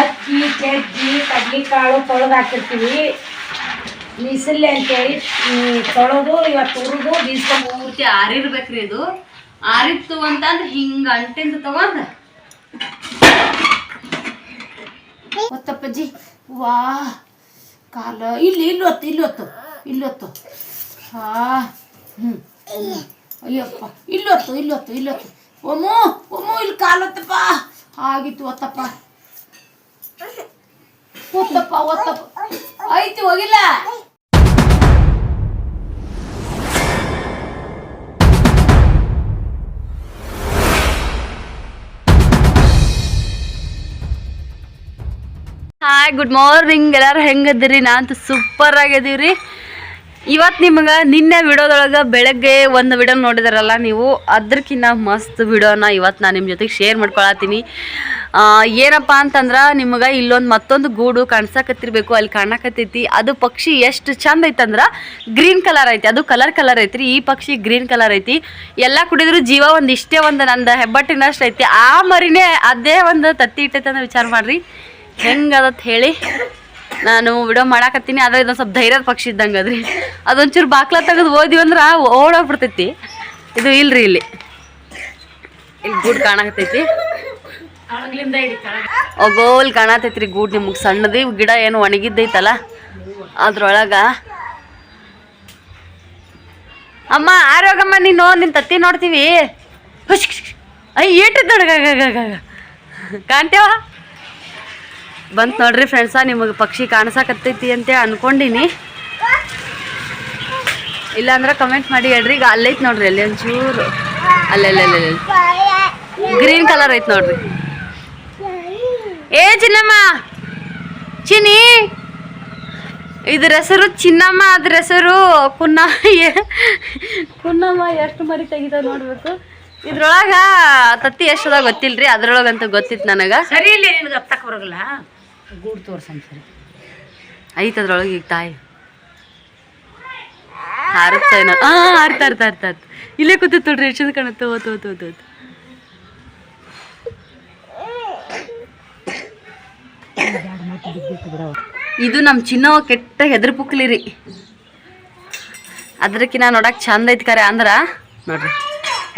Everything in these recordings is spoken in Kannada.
ಅಕ್ಕಿ ಚಜ್ಜಿ ಕಡ್ಲಿಕಾಳು ತೊಳೆದು ಹಾಕಿರ್ತೀವಿ. ಬಿಸಿಲೆ ಅಂತೇಳಿ ತೊಳೆದು ಇವತ್ತು ಹುರಿದು ಬೀಸ್ಕೊಂಡು ಪೂರ್ತಿ ಆರಿರ್ಬೇಕ್ರಿ ಇದು. ಆರಿತ್ತು ಅಂತಂದ್ರೆ ಹಿಂಗ ಅಂಟಿಂದ ತಗೊಂಡ. ಗೊತ್ತಪ್ಪಜ್ಜಿ? ವಾ ಕಾಲ. ಇಲ್ಲಿ ಇಲ್ಲಿ ಹೊತ್ತು ಇಲ್ಲಿ ಹೊತ್ತು ಇಲ್ಲಿ ಹೊತ್ತು. ಹಾ ಹ್ಞೂ ಅಯ್ಯಪ್ಪ ಇಲ್ಲಿ ಹೊತ್ತು ಇಲ್ಲಿ ಹೊತ್ತು ಇಲ್ಲಿ ಹೊತ್ತು. ಒಮ್ಮು ಒಮ್ಮು ಇಲ್ಲಿ ಕಾಲು ಹೊತ್ತಪ್ಪ. ಆಗಿತ್ತು ಒತ್ತಪ್ಪ. ಐತಿ, ಹೋಗಿಲ್ಲ. ಹಾಯ್ ಗುಡ್ ಮಾರ್ನಿಂಗ್ ಎಲ್ಲಾರು ಹೆಂಗದಿರಿ ನಾ ಅಂತೂ ಸೂಪರ್ ಆಗಿದೀವ್ರಿ ಇವತ್ತು ನಿಮಗೆ ನಿನ್ನೆ ವಿಡಿಯೋದೊಳಗೆ ಬೆಳಗ್ಗೆ ಒಂದು ವಿಡಿಯೋ ನೋಡಿದಾರಲ್ಲ ನೀವು? ಅದಕ್ಕಿಂತ ಮಸ್ತ್ ವಿಡಿಯೋನ ಇವತ್ತು ನಾನು ನಿಮ್ಮ ಜೊತೆಗೆ ಶೇರ್ ಮಾಡ್ಕೊಳತ್ತೀನಿ. ಏನಪ್ಪ ಅಂತಂದ್ರೆ ನಿಮಗೆ ಇಲ್ಲೊಂದು ಮತ್ತೊಂದು ಗೂಡು ಕಾಣ್ಸಕತ್ತಿರ್ಬೇಕು, ಅಲ್ಲಿ ಕಾಣಕತ್ತೈತಿ. ಅದು ಪಕ್ಷಿ ಎಷ್ಟು ಚಂದ ಐತಂದ್ರೆ ಗ್ರೀನ್ ಕಲರ್ ಐತಿ. ಅದು ಕಲರ್ ಕಲರ್ ಐತ್ರಿ. ಈ ಪಕ್ಷಿ ಗ್ರೀನ್ ಕಲರ್ ಐತಿ. ಎಲ್ಲ ಕುಡಿದ್ರು ಜೀವ ಒಂದು ಇಷ್ಟೇ ಒಂದು ನಂದು ಹೆಬ್ಬಟ್ಟಿನಷ್ಟು ಐತಿ. ಆ ಮರಿನೇ ಅದೇ ಒಂದು ತತ್ತಿ ಇಟ್ಟೈತೆ ಅಂತ ವಿಚಾರ ಮಾಡ್ರಿ. ಹೆಂಗದತ್ ಹೇಳಿ? ನಾನು ವಿಡಿಯೋ ಮಾಡಾಕತ್ತೀನಿ. ಆದ್ರೆ ಇದೊಂದು ಸ್ವಲ್ಪ ಧೈರ್ಯದ ಪಕ್ಷಿ ಇದ್ದಂಗೆ ಅದ್ರಿ. ಅದೊಂಚೂರು ಬಾಕ್ಲ ತೆಗೆದು ಓದಿವಿ ಅಂದ್ರೆ ಓಡೋಗ್ಬಿಡ್ತೈತಿ. ಇದು ಇಲ್ರಿ ಇಲ್ಲಿ. ಇಲ್ಲಿ ಗೂಡು ಕಾಣಕತ್ತೈತಿ. ಗೋಲ್ ಕಾಣತೈತ್ರಿ ಗೂಡ್ ನಿಮ್ಗೆ. ಸಣ್ಣದು ಗಿಡ ಏನು ಒಣಗಿದ್ದೈತಲ್ಲ? ಅದ್ರೊಳಗ ಅಮ್ಮ ಆರೋಗಮ್ಮ ನೀನು ನಿನ್ ತತ್ತಿ ನೋಡ್ತೀವಿ. ಅಯ್ಯ ಏಟಿದ್ ನೋಡ ಕಾಣ್ತೇವ ಬಂತು ನೋಡ್ರಿ ಫ್ರೆಂಡ್ಸ ನಿಮಗೆ ಪಕ್ಷಿ ಕಾಣಿಸಕತ್ತೈತಿ ಅಂತ ಅನ್ಕೊಂಡಿನಿ. ಇಲ್ಲಾಂದ್ರೆ ಕಮೆಂಟ್ ಮಾಡಿ ಹೇಳ್ರಿ. ಈಗ ಅಲ್ಲೈತ್ ನೋಡ್ರಿ ಅಲ್ಲಿ ಒಂಚೂರು ಅಲ್ಲೆಲ್ಲ ಗ್ರೀನ್ ಕಲರ್ ಐತ್ ನೋಡ್ರಿ. ಏ ಚಿನ್ನಮ್ಮ! ಚಿನಿ ಇದ್ರ ಹೆಸರು ಚಿನ್ನಮ್ಮ ಅದ್ರ ಹೆಸರು ಕುನ್ನ ಪುನ್ನಮ್ಮ ಕುನ್ನಮ್ಮ ಎಷ್ಟು ಮರಿ ತೆಗಿತಾವ ನೋಡ್ಬೇಕು. ಇದ್ರೊಳಗ ತತ್ತಿ ಎಷ್ಟದ ಗೊತ್ತಿಲ್ರಿ? ಅದ್ರೊಳಗಂತೂ ಗೊತ್ತಿತ್ತು ನನಗ. ಸರಿ ಇಲ್ಲ ನಿನಗೆ ಹತ್ತಕ್ಕೆ ಬರೋಲ್ಲ ಗೂಡು ತೋರ್ಸಮ್ ಸರಿ ಐತ ಅದ್ರೊಳಗೆ ಈಗ ತಾಯಿ. ಹಾರುತ್ತೇನೋ. ಹಾ ಹಾರ್ತಾ ಇರ್ತಾ ಇರ್ತಾ ಇರ್ತಾ ಇಲ್ಲೇ ಕೂತಿತ್ತು ನೋಡ್ರಿ ಎಷ್ಟು ಕಾಣುತ್ತೆ. ಓತ್ ಓತ್ ಓತ್ ಓತ್. ಇದು ನಮ್ಮ ಚಿನ್ನವ ಕೆಟ್ಟ ಹೆದ್ರ ಪುಕ್ಲಿ ರೀ ಅದ್ರಕ್ಕಿನ ನೋಡಕ್ ಚಂದ ಐತಿ ಕರೆ ಅಂದ್ರ? ನೋಡ್ರಿ.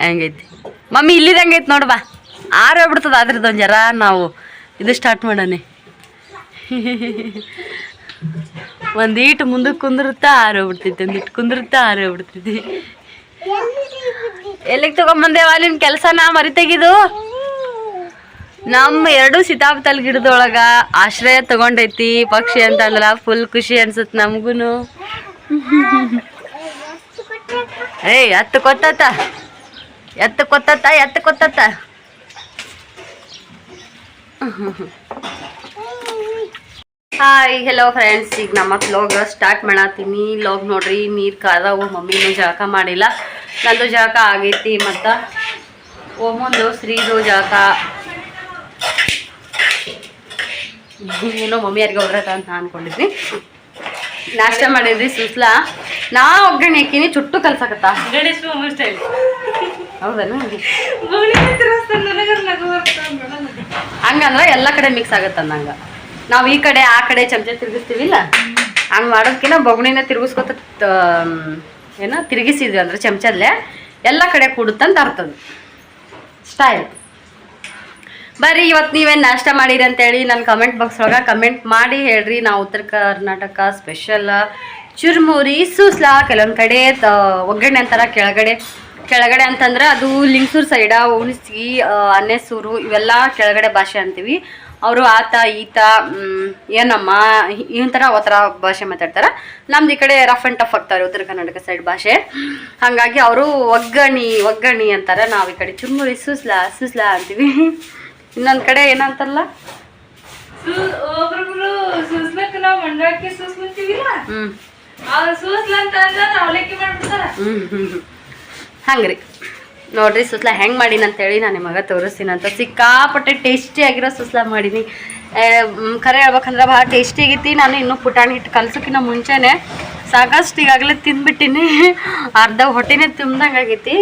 ಹೆಂಗೈತಿ? ಮಮ್ಮಿ ಇಲ್ಲಿದ ಹೆಂಗೈತಿ ನೋಡ್ಬಾ ಆರು ಹೋಗ್ಬಿಡ್ತದ ಅದ್ರದ್ದು ಒಂದು ಜರ ನಾವು ಇದು ಸ್ಟಾರ್ಟ್ ಮಾಡೋಣ. ಒಂದೀಟ್ ಮುಂದಕ್ಕೆ ಕುಂದಿರುತ್ತಾ ಆರು ಹೋಗ್ಬಿಡ್ತೈತಿ ಒಂದಿಟ್ಟು ಕುಂದಿರುತ್ತಾ ಆರು ಹೋಗ್ಬಿಡ್ತೈತಿ. ಎಲ್ಲಿಗೆ ತಗೊಂಬಂದೇವಾ ನಿನ್ ಕೆಲ್ಸ ಮರಿ ತೆಗಿದು? ನಮ್ಮ ಎರಡು ಸೀತಾಫಲ ಗಿಡದೊಳಗ ಆಶ್ರಯ ತಗೊಂಡೈತಿ, ಪಕ್ಷಿ ಅಂತ ಅಂದ್ರ ಫುಲ್ ಖುಷಿ ಅನ್ಸತ್ ನಮ್ಗುನು. ಏಯ್ ಎತ್ತು ಕೊತ್ತತ್ತ. ಎತ್ತು ಕೊತ್ತತ್ತ ಎತ್ತು ಕೊತ್ತತ್ತ. ಹಾಯ್ ಹೆಲೋ ಫ್ರೆಂಡ್ಸ್ ಈಗ ನಮ್ಮ ವ್ಲಾಗ್ ಸ್ಟಾರ್ಟ್ ಮಾಡತ್ತೀನಿ. ಲಾಗ್ ನೋಡ್ರಿ, ನೀರು ಕಾದವು ಮಮ್ಮಿನೂ ಜಳಕ ಮಾಡಿಲ್ಲ. ನಂದು ಜಳಕ ಆಗೈತಿ ಮತ್ತು ಓಮೊಂದು, ಶ್ರೀದು ಜಳಕ. ಏನೋ ಮಮ್ಮಿ ಯಾರಿಗೆ ಹೊರಟ ಅಂತ ಅನ್ಕೊಂಡಿದ್ವಿ. ನಾಷ್ಟ ಮಾಡಿದ್ರಿ ಸುಸ್ಲಾ. ನಾ ಒಗ್ಗರಣೆ ಹಾಕಿನಿ ಚುಟ್ಟು ಕಲ್ಸಕತ್ತ? ನಗು ಹಂಗಂದ್ರೆ ಎಲ್ಲ ಕಡೆ ಮಿಕ್ಸ್ ಆಗತ್ತ ಅಂದಂಗ. ನಾವು ಈ ಕಡೆ ಆ ಕಡೆ ಚಮಚ ತಿರುಗಿಸ್ತೀವಿಲ್ಲ? ಹಂಗೆ ಮಾಡೋದ್ಕಿನ ಬೊಗಣಿನ ತಿರುಗಿಸ್ಕೊತ ಏನೋ ತಿರುಗಿಸಿದ್ವಿ ಅಂದ್ರೆ ಚಮಚದಲ್ಲೇ. ಎಲ್ಲ ಕಡೆ ಕೂಡುತ್ತಂತ ಅರ್ಥದ ಸ್ಟೈಲ್ ಬರ್ರಿ ಇವತ್ತು ನೀವೇನು ನಾಷ್ಟ ಮಾಡಿರಿ ಅಂತೇಳಿ ನನ್ನ ಕಮೆಂಟ್ ಬಾಕ್ಸ್ ಒಳಗೆ ಕಮೆಂಟ್ ಮಾಡಿ ಹೇಳ್ರಿ. ನಾವು ಉತ್ತರ ಕರ್ನಾಟಕ ಸ್ಪೆಷಲ್ ಚುರ್ಮುರಿ, ಸೂಸ್ಲಾ, ಕೆಲವೊಂದು ಕಡೆ ಒಗ್ಗರಣೆ ಅಂತಾರ, ಕೆಳಗಡೆ. ಕೆಳಗಡೆ ಅಂತಂದ್ರೆ ಅದು ಲಿಂಗಸೂರು ಸೈಡ ಉಣಿಸಿ ಅನ್ನೆಸೂರು, ಇವೆಲ್ಲ ಕೆಳಗಡೆ ಭಾಷೆ ಅಂತೀವಿ. ಅವರು ಆತ, ಈತ ಏನಮ್ಮ ಥರ ಥರ ಭಾಷೆ ಮಾತಾಡ್ತಾರೆ. ನಮ್ದು ಈ ಕಡೆ ರಫ್ ಆ್ಯಂಡ್ ಟಫ್ ಆಗ್ತಾರೆ ಉತ್ತರ ಕರ್ನಾಟಕ ಸೈಡ್ ಭಾಷೆ. ಹಾಗಾಗಿ ಅವರು ಒಗ್ಗಣಿ ಒಗ್ಗಣಿ ಅಂತಾರೆ. ನಾವು ಈ ಕಡೆ ಚುರ್ಮುರಿ, ಸೂಸ್ಲಾ ಸೂಸ್ಲಾ ಅಂತೀವಿ. ಇನ್ನೊಂದು ಕಡೆ ಏನಂತಲ್ಲ? ಒಬ್ರೊಬ್ರು ಸೂಸ್ಲಕ್ಕ ನಾವು ಮಂಡಾಕಿ ಸೂಸ್ಲಂತೀವಿಲ್ಲ? ಹ್ಞೂ ಅವ್ರು ಸೂಸ್ಲ ಅಂದ್ರೆ ಅವಲಕ್ಕಿ ಮಾಡ್ಬಿಡ್ತಾರ. ಹಂಗ್ರಿ. ನೋಡ್ರಿ ಸುಸ್ಲಾ ಹೆಂಗೆ ಮಾಡೀನಿ ಅಂತೇಳಿ ನಾನು ನಿಮಗೆ ತೋರಿಸ್ತೀನಿ ಅಂತ. ಸಿಕ್ಕಾಪಟ್ಟೆ ಟೇಸ್ಟಿ ಆಗಿರೋ ಸುಸ್ಲಾ ಮಾಡೀನಿ. ಖರೆ ಹೇಳ್ಬೇಕಂದ್ರೆ ಭಾಳ ಟೇಸ್ಟಿ ಆಗೈತಿ. ನಾನು ಇನ್ನೂ ಪುಟಾಣಿ ಹಿಟ್ಟು ಕಲ್ಸೋಕ್ಕಿಂತ ಮುಂಚೆನೆ ಸಾಕಷ್ಟು ಈಗಾಗಲೇ ತಿಂದ್ಬಿಟ್ಟಿನಿ. ಅರ್ಧ ಹೊಟ್ಟೆನೇ ತುಂಬ್ದಂಗೆ ಆಗೈತಿ.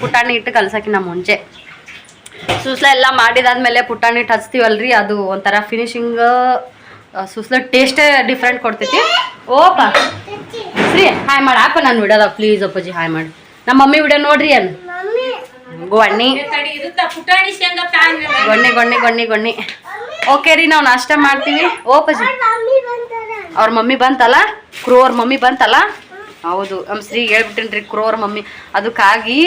ಪುಟಾಣಿ ಹಿಟ್ಟು ಕಲ್ಸೋಕ್ಕಿಂತ ಮುಂಚೆ. ಸೂಸ್ಲ ಎಲ್ಲ ಮಾಡಿದಾದ್ಮೇಲೆ ಪುಟಾಣಿ ಹಿಟ್ಟು ಹಚ್ತೀವಲ್ರಿ ಅದು ಒಂಥರ ಫಿನಿಶಿಂಗ್ ಸುಸ್ಲ ಟೇಸ್ಟೇ ಡಿಫ್ರೆಂಟ್ ಕೊಡ್ತೈತಿ. ಓಪ ಶ್ರೀ ಹಾಯ್ ಮಾಡಿ ಹಾಕ ನಾನು ವಿಡಿಯೋದ ಪ್ಲೀಸ್ ಅಪ್ಪಾಜಿ ಹಾಯ್ ಮಾಡಿ. ನಮ್ಮ ಮಮ್ಮಿ ವಿಡಿಯೋ ನೋಡ್ರಿ ಅನ್ ಗೊಣ್ಣಿ ಗೊಣ್ಣಿ ಪುಟಾಣಿ ಗೊಣ್ಣಿ ಗೊಣ್ಣೆ ಗೊಣ್ಣೆ ಗೊಣ್ಣೆ ಗೊಣ್ಣೆ ಓಕೆ ರೀ ನಾವು ನಾಷ್ಟ ಮಾಡ್ತೀವಿ. ಓ ಅಪ್ಪಾಜಿ ಅವ್ರ ಮಮ್ಮಿ ಬಂತಲ್ಲ? ಕ್ರೂ ಅವ್ರ ಮಮ್ಮಿ ಬಂತಲ್ಲ? ಹೌದು. ನಮ್ಮ ಶ್ರೀ ಹೇಳ್ಬಿಟ್ಟಿನ್ರಿ ಕ್ರೋರ್ ಮಮ್ಮಿ. ಅದಕ್ಕಾಗಿ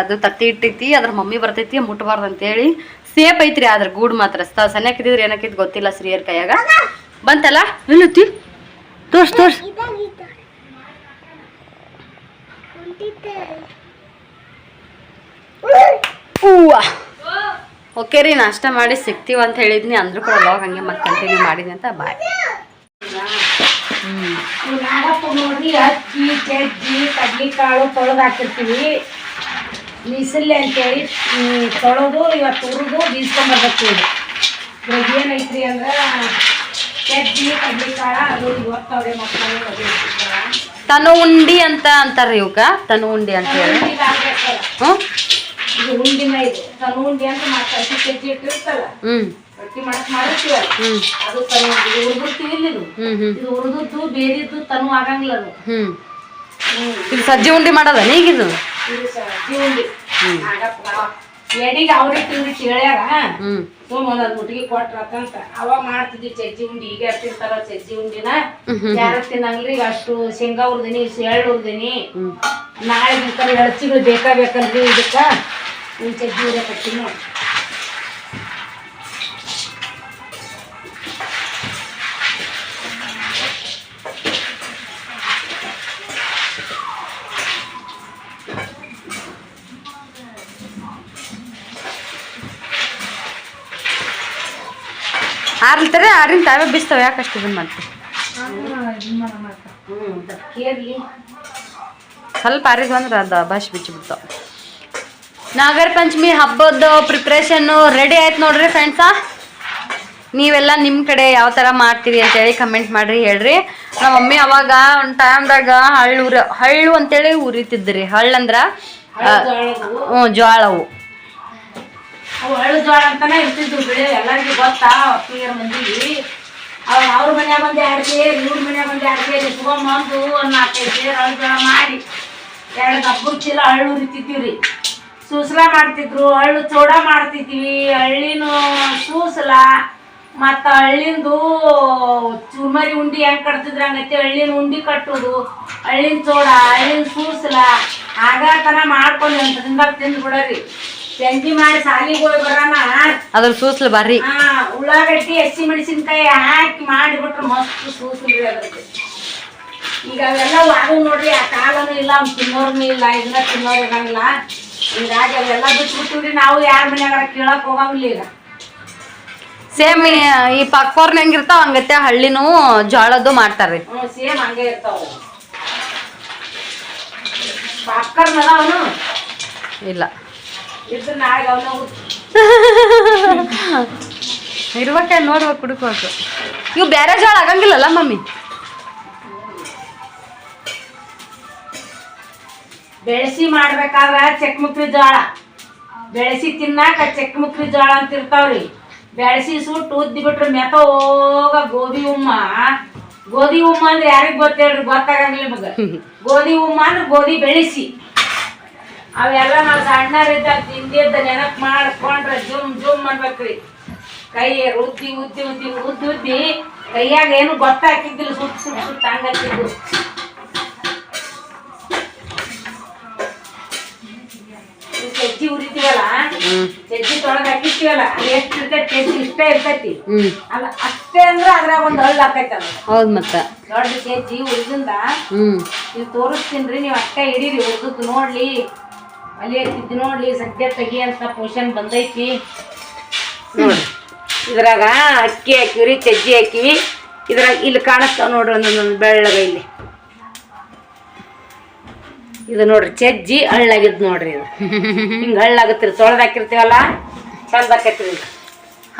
ಅದು ತತ್ತಿ ಇಟ್ಟೈತಿ, ಅದ್ರ ಮಮ್ಮಿ ಬರ್ತೈತಿ ಮುಟ್ಬಾರ್ದು ಅಂತೇಳಿ ಸೇಫ್ ಐತ್ರಿ ಆದ್ರೆ ಗೂಡ್ ಮಾತ್ರ. ಸ ಸನ್ಯಾಕಿದ್ರೆ ಏನಕ್ಕಿದ್ ಗೊತ್ತಿಲ್ಲ ಶ್ರೀಯರ್ ಕೈಯಾಗ. ಬಂತಲ್ಲ? ನಿಲ್ಲುತ್ತಿ ತೋರ್ಸ್ ತೋರ್ಸ್. ಓಕೆ ರೀ, ನಾಷ್ಟ ಮಾಡಿ ಸಿಗ್ತೀವಿ ಅಂತ ಹೇಳಿದ್ನಿ. ಅಂದ್ರೂ ಕೂಡ ಲಾಗ್ ಹಂಗೆ ಮತ್ತೆ ಕಂಟಿನ್ಯೂ ಮಾಡಿದ್ನಿ ಅಂತ ಬಾಯ್ ನಾಗಪ್ಪ ನೋಡ್ರಿ ಅಕ್ಕಿ ಚಜ್ಜಿ ಕಡ್ಲಿಕಾಳು ತೊಳೆದು ಹಾಕಿರ್ತೀವಿ. ಬಿಸಿಲೆ ಅಂತೇಳಿ ಹ್ಮ್, ತೊಳೆದು ಇವತ್ತು ಹುರಿದು ಬೀಸ್ಕೊಂಬರ್ಬೇಕು ಇವಾಗ ಏನೈತ್ರಿ ಅಂದ್ರೆ ಚಜ್ಜಿ ಕಡ್ಲಿಕಾಳ ಅದು ಇವತ್ತವ್ರೆ ಮಕ್ಕಳು. ತನು ಉಂಡಿ ಅಂತ ಅಂತಾರ್ರಿ ಇವಕ್ಕ ತನು ಉಂಡಿ ಅಂತ ಹೇಳಿ. ಹ್ಞೂ ಇದು ಉಂಡಿನ ಇದು. ತನು ಉಂಡಿ ಅಂತ ಮಾಡ್ತಾರೆ ಅಕ್ಕಿ ಇಟ್ಟಿರ್ತಲ್ಲ ಹ್ಞೂ ರೊಟ್ಟಿ ಮಾಡಕ್ ಮಾಡಿರ್ತೀವಲ್ಲ? ಹ್ಞೂ ಅದು ತನು ಇದು ಹುರಿದಿರ್ತೀವಿ ಇಲ್ಲಿ ಇದು ಇದು ಹುರಿದದ್ದು ಬೇರಿದ್ದು ತನು ಆಗಂಗಿಲ್ಲ ಅದು. ಹ್ಮ್. ಇದು ಸಜ್ಜಿ ಉಂಡಿ ಮಾಡೋದ ನೀಗಿದು ಇದು? ಸಜ್ಜಿ ಉಂಡಿ. ಆಗಪ್ಪ. ಎಡಿಗೆ ಅವ್ರಿಗೆ ತಿಂದಿಟ್ಟು ಹೇಳ್ಯಾರ. ಹ್ಞೂ ಸುಮ್ ಒಂದೊಂದ್ ಮುಟ್ಟಿಗೆ ಕೊಟ್ರತಂತ ಅವಾಗ ಮಾಡ್ತಿದ್ವಿ ಚಜ್ಜಿ ಉಂಡಿ. ಈಗ ತಿಂತಾರ ಚಜ್ಜಿ ಉಂಡಿನ. ಯಾರ ತಿನ್ನಂಗಿಲ್ಲ ಈಗ ಅಷ್ಟು ಶೇಂಗಾ ಉರ್ದಿನಿ ಎಳ್ಳು ಉರ್ದಿನಿ ನಾಳೆ ಬೇಕಾದ್ರೆ ಎಳ್ಚಿಗಳು ಬೇಕಾ ಬೇಕಲ್ರಿ ಇದಕ್ಕ. ಈ ಚಜ್ಜಿ ಹುರಿಯಕತ್ತೀನಿ ನೋಡಿ. ಆರ್ಲ್ತಾರೆ ಆರಿನ ತಾವೇ ಬಿಸ್ತವೆ ಯಾಕಷ್ಟು ಇದನ್ನ ಮಾಡ್ತೀವಿ ಸ್ವಲ್ಪ ಆರಿದ್ವು ಅಂದ್ರೆ ಅದು ಭಾಷೆ ಬಿಚ್ಚಿ ಬಿಡ್ತಾವ ನಾಗರ ಪಂಚಮಿ ಹಬ್ಬದ ಪ್ರಿಪ್ರೇಷನ್ನು ರೆಡಿ ಆಯ್ತು ನೋಡ್ರಿ ಫ್ರೆಂಡ್ಸ ನೀವೆಲ್ಲ ನಿಮ್ಮ ಕಡೆ ಯಾವ ಥರ ಮಾಡ್ತೀರಿ ಅಂತೇಳಿ ಕಮೆಂಟ್ ಮಾಡಿರಿ, ಹೇಳ್ರಿ. ನಮ್ಮ ಮಮ್ಮಿ ಅವಾಗ ಒಂದು ಟೈಮ್ದಾಗ ಹಳ್ಳು ಹಳ್ಳು ಅಂತೇಳಿ ಉರಿತಿದ್ರಿ ಹಳ್ಳಂದ್ರ ಹ್ಞೂ ಅವು ಹಳ್ಳು ಜೋಳ ಅಂತಾನೆ ಇರ್ತಿದ್ವು ಬಿಡಿ, ಎಲ್ಲರಿಗೂ ಗೊತ್ತಾ ಅಪ್ಪಿಗೆ ಮಂದಿಗೆ ಅವ್ ಅವ್ರ ಮನ್ಯಾಗ ಒಂದು ಎರಡು ಸೇರಿ ಇವ್ರ ಮನ್ಯಾಗ ಒಂದು ಎರಡು ಸೇರಿ ಒಂದು ನಾಲ್ಕೈದು ಸೇರಿ ಹಳ್ಳು ಜೋಳ ಮಾಡಿ, ಎರಡು ಗಬ್ಬರ್ ಚೀಲ ಹಳ್ಳು ಉರಿತಿದ್ವಿ ರೀ ಸೂಸಲ ಮಾಡ್ತಿದ್ರು ಹಳ್ಳು ಚೋಡ ಮಾಡ್ತಿದ್ವಿ, ಹಳ್ಳಿನೂ ಸೂಸಲ, ಮತ್ತು ಹಳ್ಳಿಂದು ಚುರ್ಮರಿ ಉಂಡಿ ಹೆಂಗೆ ಕಟ್ತಿದ್ರ ಹಂಗೈತಿ, ಹಳ್ಳಿನ ಉಂಡಿ ಕಟ್ಟುದು, ಹಳ್ಳಿನ ಚೋಡ, ಹಳ್ಳಿನ ಸೂಸ್ಲ ತನ ಮಾಡ್ಕೊಂಡು ಎಂಟರಿಂದ ತಿಂದು ಬಿಡರಿ ಸಂಜೆ ಮಾಡಿ ಸಾಲಿಗೆ ಹೋಗಿ ಬರೋಣ. ಅದ್ರ ಸೂಸ್ಲು ಬರ್ರಿ. ಉಳ್ಳಾಗಡ್ಡಿ ಹಸಿ ಮೆಣಸಿನ್ಕಾಯಿ ಹಾಕಿ ಮಾಡಿಬಿಟ್ರೆ ಮಸ್ತ್ ಸೂಸ್ಲು ಈಗ ಅವೆಲ್ಲ ಅದು ನೋಡ್ರಿ ಆ ಕಾಲನು ಇಲ್ಲ ಅವ್ನು ತಿನ್ನೋರ್ನು ಇಲ್ಲ ಇದನ್ನ ತಿನ್ನೋರು ಇರಂಗಿಲ್ಲ. ಹಿಂಗಾಗಿ ಅವೆಲ್ಲ ಬಿಟ್ಬಿಟ್ಟಿವ್ರಿ ನಾವು ಯಾರ ಮನೆಯಾಗ ಕೇಳಕ್ ಹೋಗಂಗಿಲ್ಲ ಈಗ. ಸೇಮ್ ಈ ಪಕ್ಕೋರ್ನ ಹೆಂಗಿರ್ತಾವ ಹಂಗತ್ತೆ ಹಳ್ಳಿನೂ ಜೋಳದ್ದು ಮಾಡ್ತಾರ್ರಿ. ಹ್ಞೂ ಸೇಮ್ ಹಂಗೆ ಇರ್ತಾವ. ಪಕ್ಕರ್ನಲ್ಲ ಅವನು ಇಲ್ಲ. ಇರ್ಬೇಕೆ ನೋಡ್ಬೇಕು ಹುಡುಕ್ಬೇಕು ಇವು ಬೇರೆ ಜೋಳ ಆಗಂಗಿಲ್ಲಲ್ಲ ಮಮ್ಮಿ? ಬೆಳೆಸಿ ಮಾಡ್ಬೇಕಾದ್ರ ಚಕ್ಮುಕ್ರಿ ಜೋಳ. ಬೆಳೆಸಿ ತಿನ್ನಾಕ ಚಕ್ಮುಕ್ರಿ ಜೋಳ ಅಂತ ಇರ್ತಾವ್ರಿ ಬೆಳೆಸಿ ಸುಟ್ಟು ಉದ್ದಿ ಬಿಟ್ರೆ ಮೆತ ಹೋಗ ಗೋಧಿ ಉಮ್ಮ ಗೋಧಿ ಉಮ್ಮ ಅಂದ್ರೆ ಯಾರಿಗ್ ಗೊತ್ತೇಳ್ರಿ? ಗೊತ್ತಾಗಂಗಿಲ್ಲ ನಿಮಗ. ಗೋಧಿ ಉಮ್ಮ ಅಂದ್ರೆ ಗೋಧಿ ಬೆಳೆಸಿ. ಅವೆಲ್ಲ ನಾವು ಸಣ್ಣರಿದ್ದಾಗ ತಿಂದಿದ್ದ ನೆನಪು ಮಾಡ್ಕೊಂಡ್ರೆ ಜುಮ್ ಜುಮ್ ಮಾಡ್ಬೇಕ್ರಿ ಕೈ ಉದ್ದಿ ಉದ್ದಿ ಉದ್ದಿ ಉದ್ದಿ ಉದ್ದಿ ಕೈಯಾಗ ಏನು ಗೊತ್ತಾಕಿದ್ದಿಲ್ಲ ಸುತ್ತ ಸುತ್ತ ಸುತ್ತ ಹಂಗಾಕಿದ್ದು ಈ ಚಜ್ಜಿ ಉರಿತೀವಲ್ಲ ಸಜ್ಜಿ ತೊಳೆದು ಹಾಕಿರ್ತೀವಲ್ಲ ಅದು ಎಷ್ಟು ಇರ್ತೈತಿ ಚಜ್ಜಿ ಇಷ್ಟ ಇರ್ತೈತಿ. ಅಲ್ಲ ಅಷ್ಟೇ ಅಂದ್ರೆ ಅದ್ರಾಗ ಒಂದು ಹಳ್ಳ ಆಕೈತಲ್ಲ ಹೌದು ಮತ್ತೆ. ದೊಡ್ಡ ಚಜ್ಜಿ ಉರಿದಿಂದ ನೀವು ತೋರಿಸ್ತೀನಿ ರೀ ನೀವು ಅಷ್ಟೇ ಹಿಡೀರಿ ಉರ್ದದ್ದು ನೋಡ್ಲಿ. ಅಲ್ಲಿ ಇದ್ ನೋಡ್ಲಿ ಸದ್ಯ ತೆಗಿ ಅಂತ ಪೋಷನ್ ಬಂದೈತಿ. ನೋಡ್ರಿ. ಇದ್ರಾಗ ಅಕ್ಕಿ ಹಾಕಿವ್ರಿ ಚಜ್ಜಿ ಹಾಕಿವಿ. ಇದ್ರಾಗ ಇಲ್ಲಿ ಕಾಣಿಸ್ತಾವ ನೋಡ್ರಿ ಒಂದೊಂದೊಂದು ಬೆಳ್ಳಗ ಇಲ್ಲಿ. ಇದು ನೋಡ್ರಿ ಚಜ್ಜಿ ಹಳ್ಳಾಗಿದ್ ನೋಡ್ರಿ ಇದು. ಹಿಂಗ ಹಳ್ಳಾಗತ್ರಿ ತೊಳೆದ್ ಹಾಕಿರ್ತೀವಲ್ಲ ಚಂದ ಆಕೈತ್ರಿ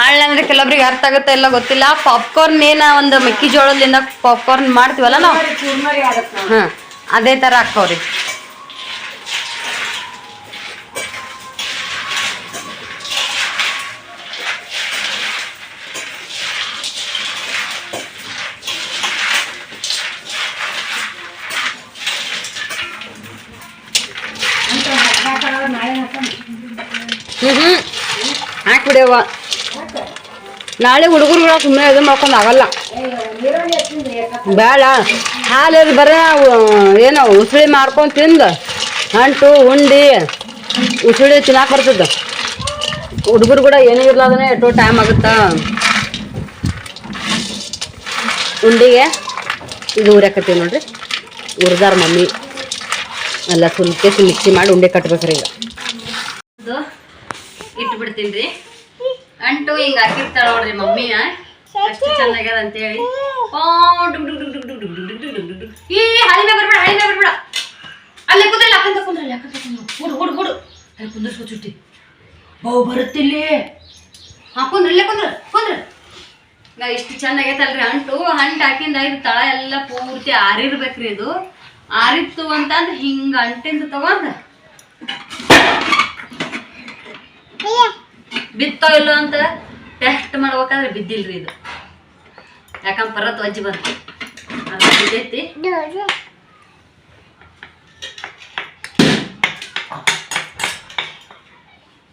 ಹಳ್ಳ ಅಂದ್ರೆ ಕೆಲವೊಬ್ರಿಗೆ ಅರ್ಥ ಆಗುತ್ತೆ ಇಲ್ಲ ಗೊತ್ತಿಲ್ಲ. ಪಾಪ್ಕಾರ್ನ್ ಏನ ಒಂದು ಮೆಕ್ಕಿಜೋಳದಿಂದ ಪಾಪ್ಕಾರ್ನ್ ಮಾಡ್ತೀವಲ್ಲ ನಾವು. ಅದೇ ತರ ಹಾಕವ್ರಿ ಹಾಕ್ಬಿಡ್ಯವ ನಾಳೆ ಹುಡುಗರುಗಳ ಸುಮ್ಮನೆ ಇದು ಮಾಡ್ಕೊಂಡು ಆಗಲ್ಲ. ಬೇಡ. ಹಾಲು ಬರೀ, ಏನು ಉಸುಳಿ ಮಾಡ್ಕೊಂಡು ತಿಂದು, ಅಂಟು, ಉಂಡಿ, ಉಸುಳಿ ತಿನ್ನಾಕ ಬರ್ತದ. ಹುಡುಗರು ಕೂಡ ಏನೂ ಇರ್ಲಾದನೆ ಎಷ್ಟೋ ಟೈಮ್ ಆಗುತ್ತೆ. ಉಂಡಿಗೆ, ಇದು ಉರ್ಯಾಕತ್ತೀವಿ ನೋಡ್ರಿ. ಉರ್ದಾರ ಮಮ್ಮಿ. ಎಲ್ಲ ಸುಲ್ಕೇಸಿ ಮಿಕ್ಸಿ ಮಾಡಿ ಉಂಡೆ ಕಟ್ಬೇಕ್ರಿ ಈಗ. ಇಟ್ಬಿಡ್ತೀನಿ ರೀ. ಅಂಟು ಹಿಂಗ ಹಾಕಿರ್ತಾಳ ನೋಡ್ರಿ ಮಮ್ಮಿನ ಅಷ್ಟು ಚೆನ್ನಾಗ್ಯದ ಅಂತೇಳಿ ಈ ಹಳಿಮೆ ಬರ್ಬೇಡ ಹಳಿಮೆ ಬರ್ಬೇಡ ಅಲ್ಲಿ ಕುಂದ್ರಲ್ಲ ಅಕ್ಕಂತ ಕುಂದ್ರಲ್ಲ ಅಕ್ಕಂತ ಕುಂದ್ರ ಹುಡು ಹುಡು ಹುಡು ಅಲ್ಲಿ ಕುಂದರ್ಸ್ಕೊ ಚುಟ್ಟಿ ಬಾವು ಬರುತ್ತಿಲ್ಲಿ ಹಾ ಕುಂದ್ರ ಕುಂದ್ರ ಕುಂದ್ರ ಇಷ್ಟು ಎಷ್ಟು ಚೆನ್ನಾಗೈತಲ್ರಿ ಅಂಟು ಅಂಟು ಹಾಕಿಂದ ಇದು ತಳ ಎಲ್ಲ ಪೂರ್ತಿ ಆರಿರ್ಬೇಕ್ರಿ ಇದು ಆರಿತ್ತು ಅಂತಂದ್ರೆ ಹಿಂಗೆ ಅಂಟಿಂದ ತಗೊಂಡ ಬಿತ್ತೋ ಇಲ್ಲೋ ಅಂತ ಟೆಸ್ಟ್ ಮಾಡ್ಬೇಕಾದ್ರೆ ಬಿದ್ದಿಲ್ರಿ ಇದು. ಯಾಕಂದ್ರೆ ಪರತ್ ವಜ್ಜಿ ಬಂತು. ಅದು ಬಿದ್ದೈತಿ.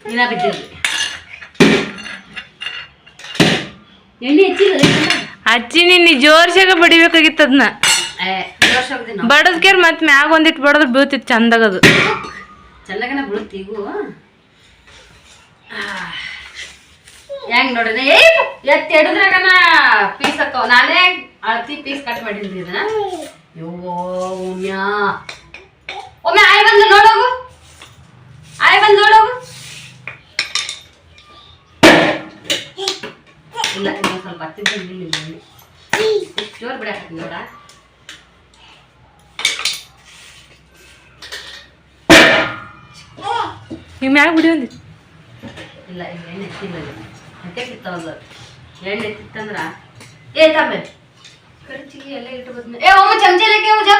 ಇನ್ನ ಬಿದ್ದಿಲ್ರಿ. ಎಣ್ಣೆ ಹೆಚ್ಚಿಲ್ಲ ಅಜ್ಜಿ ನಿನ್ನ ಜೋರ್ಸಾಗ ಬಡಿಬೇಕಾಗಿತ್ತು ಅದನ್ನ ವರ್ಷ ಹೋಗ್ತೀನಿ ಬಡದ್ಕೇರ್ ಮತ್ ಮ್ಯಾಗ ಒಂದಿಟ್ಟು ಬಡದ್ರ ಬೀಳ್ತಿತ್ತು ಚಂದಾಗದು. ಚಂದಾಗ ಬೀಳ್ತೀವೋ ಈಗೂ. ಹೆಂಗ್ ನೋಡ್ರಿ ಏ ಎತ್ತಿ ಹಿಡಿದ್ರಾಗನ ಪೀಸ್ ಹಾಕವ ನಾನೇ ಅಳತಿ ಪೀಸ್ ಕಟ್ ಮಾಡಿದ್ರಿ ಇದನ್ನ. ಯೋ ಉಮ್ಯಾ ಒಮ್ಮೆ ಆಯ್ ಬಂದು ನೋಡೋಗು. ಆಯ್ ಬಂದು ನೋಡೋಗು. ಇಲ್ಲ ಇನ್ನೊಂದ್ ಸ್ವಲ್ಪ ಹತ್ತಿದ್ದು ನಿಲ್ಲ ಎಷ್ಟು ಜೋರ್ ಬಿಡಾಕತ್ತಿ ನೋಡ. ಈಗ ಮ್ಯಾಗ ಬಿಡಿ ಒಂದಿತ್ತು ಇಲ್ಲ ಇಲ್ಲ. ಎತ್ತಿಲ್ಲ ಮತ್ತೆ ಕಿತ್ತವಲ್ಲ ಎಣ್ಣೆ ತಿತ್ತಂದ್ರ ಏ ತಮ್ಮೆ ಕರ್ಚಿಗೆ ಎಲ್ಲ ಇಟ್ಟು ಏ ಒಮ್ಮೆ ಚಮಚ ಲೇಕೆ ಹೋಜ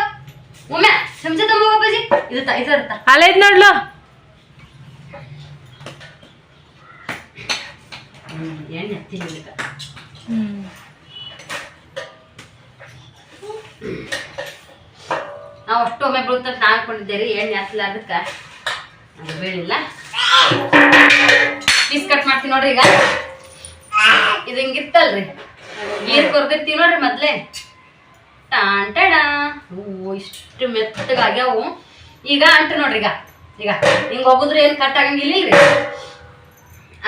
ಒಮ್ಮೆ ಚಮಚ ತಮ್ಮ ಅಪ್ಪಾಜಿ ಇದು ತ ಇದು ಇರ್ತ ಅಲ್ಲೈತ್ ನೋಡ್ಲು. ಎಣ್ಣೆ ಈಗ. ನಾವು ಅಷ್ಟು ಒಮ್ಮೆ ಬೀಳುತ್ತಂತ ನಾ ಅನ್ಕೊಂಡಿದ್ದೆ ರೀ ಎಣ್ಣೆ ಹತ್ತಲಾರ್ದಕ್ಕೆ ಅದು ಬೀಳಿಲ್ಲ ಪೀಸ್ ಕಟ್ ಮಾಡ್ತೀನಿ ನೋಡ್ರಿ ಈಗ. ಇದು ಹಿಂಗಿರ್ತಲ್ರಿ ನೀರು ಕೊರ್ದಿರ್ತೀವಿ ನೋಡ್ರಿ ಮೊದ್ಲೇ. ಟಾಂಟಣ ಓ ಇಷ್ಟು ಮೆತ್ತಗಾಗ್ಯಾವು. ಈಗ ಅಂಟು ನೋಡ್ರಿ ಈಗ. ಈಗ ಹಿಂಗೆ ಹೋಗಿದ್ರೆ ಏನು ಕಟ್ ಆಗಂಗಿಲ್ಲ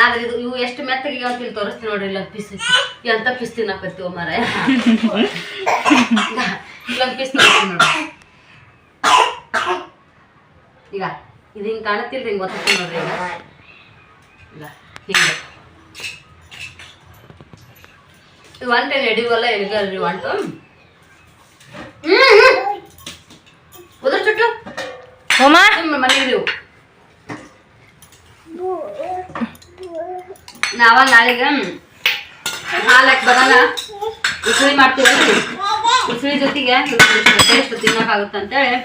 ಆದ್ರೆ ಇದು ಇವು ಎಷ್ಟು ಮೆತ್ತಗೆ ಅಂತ ಇಲ್ಲಿ ತೋರಿಸ್ತೀನಿ ನೋಡ್ರಿ, ಇಲ್ಲೊಂದು ಪೀಸ್ ಎಂತ ಪೀಸ್ ತಿನ್ನಕತ್ತೀವ ಮರ ಇಲ್ಲೊಂದು ಪೀಸ್ ನೋಡ್ತೀನಿ ನೋಡ್ರಿ. ಈಗ, ಇದು ಹಿಂಗೆ ಕಾಣುತ್ತಿಲ್ರಿ, ಹಿಂಗೆ ಗೊತ್ತಾಗ್ತೀನಿ ನೋಡ್ರಿ ಈಗ. ಈಗ, ಹಿಂಗೆ. ఇది వంట రెడీ వల్ల ఎరగాలి వంట ఉదరు చుట్టూ ಮನೆಗೆ ನಾವ ನಾಳೆಗೆ ನಾಲ್ಕು ಬರೋಣ ಉಸುಳಿ ಮಾಡ್ತೀವಲ್ಲ ಉಸುಳಿ ಜೊತೆಗೆ ಟೇಸ್ಟ್ ತಿನ್ನೋಕ್ಕಾಗುತ್ತಂತೇಳಿ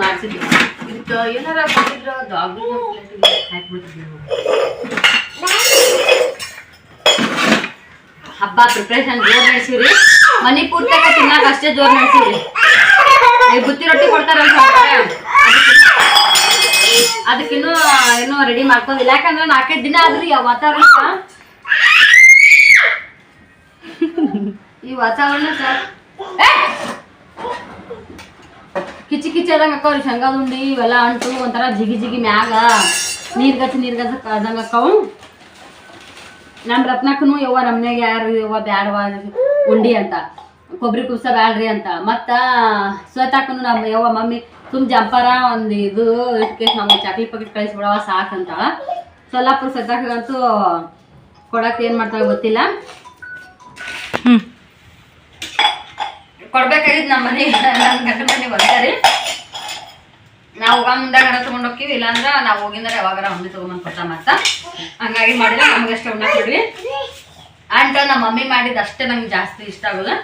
ಮಾಡಿಸಿದ್ವಿ. ಇದಕ್ಕೆ ಏನಾರ ಕೊಟ್ಟಿದ್ರು ಅದು ಆಗ್ಲೂ ಹಾಕ್ಬಿಟ್ಟಿದ್ವಿ ಹಬ್ಬ ಪ್ರಿಪ್ರೇಷನ್ ಜೋರ್ ನಡೆಸಿವ್ರಿ. ಮನಿ ಪೂರ್ತಿಯಾಗ ತಿನ್ನಾಕ ಅಷ್ಟೇ ಜೋರ್ ನಡೆಸಿವ್ರಿ. ಬುತ್ತಿ ರೊಟ್ಟಿ ಕೊಡ್ತಾರಲ್ಲ ಅದಕ್ಕಿನ್ನೂ ಏನೂ ರೆಡಿ ಮಾಡ್ಕೊಂಡಿಲ್ಲ. ಯಾಕಂದ್ರೆ ನಾಲ್ಕೈದು ದಿನ ಆದ್ರಿ ಯಾವ ವಾತಾವರಣ ಈ ವಾತಾವರಣ ಕಿಚಿ ಕಿಚಿ ಆದಂಗ ಅಕ್ಕವ್ರಿ, ಶೇಂಗಾದ ಉಂಡಿ, ಇವೆಲ್ಲ ಅಂಟು, ಒಂಥರ ಜಿಗಿ ಜಿಗಿ ಮ್ಯಾಗ. ನೀರ್ಗಚ್ಚ ನೀರ್ಗಚ್ಚ ಕಾದಂಗ ಅಕ್ಕವು. ನಮ್ಮ ರತ್ನಕ್ಕೂ ಯವ್ವ ನಮ್ಮನೆಗೆ ಯಾರು ಯವ್ವ ಬ್ಯಾಡವ ಉಂಡಿ ಅಂತ ಕೊಬ್ಬರಿ ಕುಬ್ಸ ಬ್ಯಾಡ್ರಿ ಅಂತ. ಮತ್ತು ಸ್ವತಾಕನು ನಮ್ಮ ಯವ್ವ ಮಮ್ಮಿ ತುಂಬ ಜಂಪಾರ ಒಂದು ಇದು ಇಟ್ಕೆ ನಮ್ಗೆ ಚಕ್ಲಿ ಪಾಕೆಟ್ ಕಳಿಸ್ಬಿಡವ ಸಾಕಂತ. ಸೊಲ್ಲಾಪುರ ಸ್ವತಾಕಂತೂ ಕೊಡಕ್ಕೆ ಏನು ಮಾಡ್ತಾಳೆ ಗೊತ್ತಿಲ್ಲ. ಹ್ಞೂ ಕೊಡ್ಬೇಕಾಗಿದ್ದು ನಮ್ಮ ಮನೆ ನಮ್ಮ ಗಂಡ ಮನೆ ಬರ್ತಾರೆ ನಾವು ಹೋಗ ಹಣ ತಗೊಂಡ್ ಹೋಗ್ತೀವಿ, ಇಲ್ಲಾಂದ್ರೆ ನಾವು ಹೋಗಿಂದ್ರೆ ಯಾವಾಗಾರ ಹಮ್ಮಿ ತಗೊಂಬಂದ್ ಕೊಟ್ಟ ಮತ್ತ ಹಂಗಾಗಿ ಮಾಡಿದ್ರೆ ನಮ್ಗಷ್ಟೇ ಉಣ್ಣ ಕೊಡ್ರಿ. ಅಂತ ನಮ್ಮ ಮಮ್ಮಿ ಮಾಡಿದ ಅಷ್ಟೇ ನಂಗೆ ಜಾಸ್ತಿ ಇಷ್ಟ ಆಗೋದು.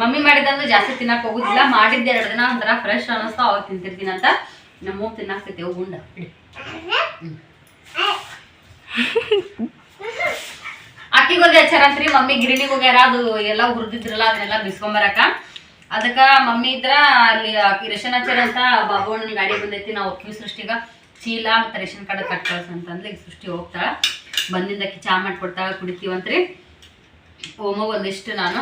ಮಮ್ಮಿ ಮಾಡಿದಂದ್ರೆ ಜಾಸ್ತಿ ತಿನ್ನಕ್ ಹೋಗುದಿಲ್ಲ ಮಾಡಿದ್ದೆ ಎರಡು ದಿನ ಒಂಥರ ಫ್ರೆಶ್ ಅನಿಸ್ತಾ ಅವಾಗ ತಿಂತಿರ್ತೀನಿ ಅಂತ. ನಮ್ಮ ತಿನ್ನಾಕ್ತೈತಿ ಉಂಡ. ಅಕ್ಕಿಗೋದಿ ಹಚ್ಚಾರಂತ್ರಿ ಮಮ್ಮಿ ಗಿರಣಿಗೆ ಹೋಗ್ಯಾರ, ಅದು ಎಲ್ಲ ಹುರಿದಿದ್ರಲ್ಲ, ಅದನ್ನೆಲ್ಲ ಬಿಸ್ಕೊಂಬರಕ ಅದಕ್ಕ ಮಮ್ಮಿ ಇದ್ರ ಅಲ್ಲಿ ರೇಷನ್ ಹಚ್ಚಾರ ಅಂತ ಬಾಬುಣ್ಣನ ಗಾಡಿ ಬಂದೈತಿ. ನಾವು ಅಕ್ಕಿ ಸೃಷ್ಟಿಗ. ಚೀಲ ಮತ್ತೆ ರೇಷನ್ ಕಾರ್ಡ್ ಕಟ್ ಅಂತಂದ್ಲಿ. ಈಗ ಸೃಷ್ಟಿ ಹೋಗ್ತಾಳ. ಬಂದಿಂದಕ್ಕೆ ಚಾ ಮಾಡಿಕೊಡ್ತಾಳೆ. ಕುಡಿತೀವಂತ್ರಿ. ಓಮಗ್ ಒಂದಿಷ್ಟು ನಾನು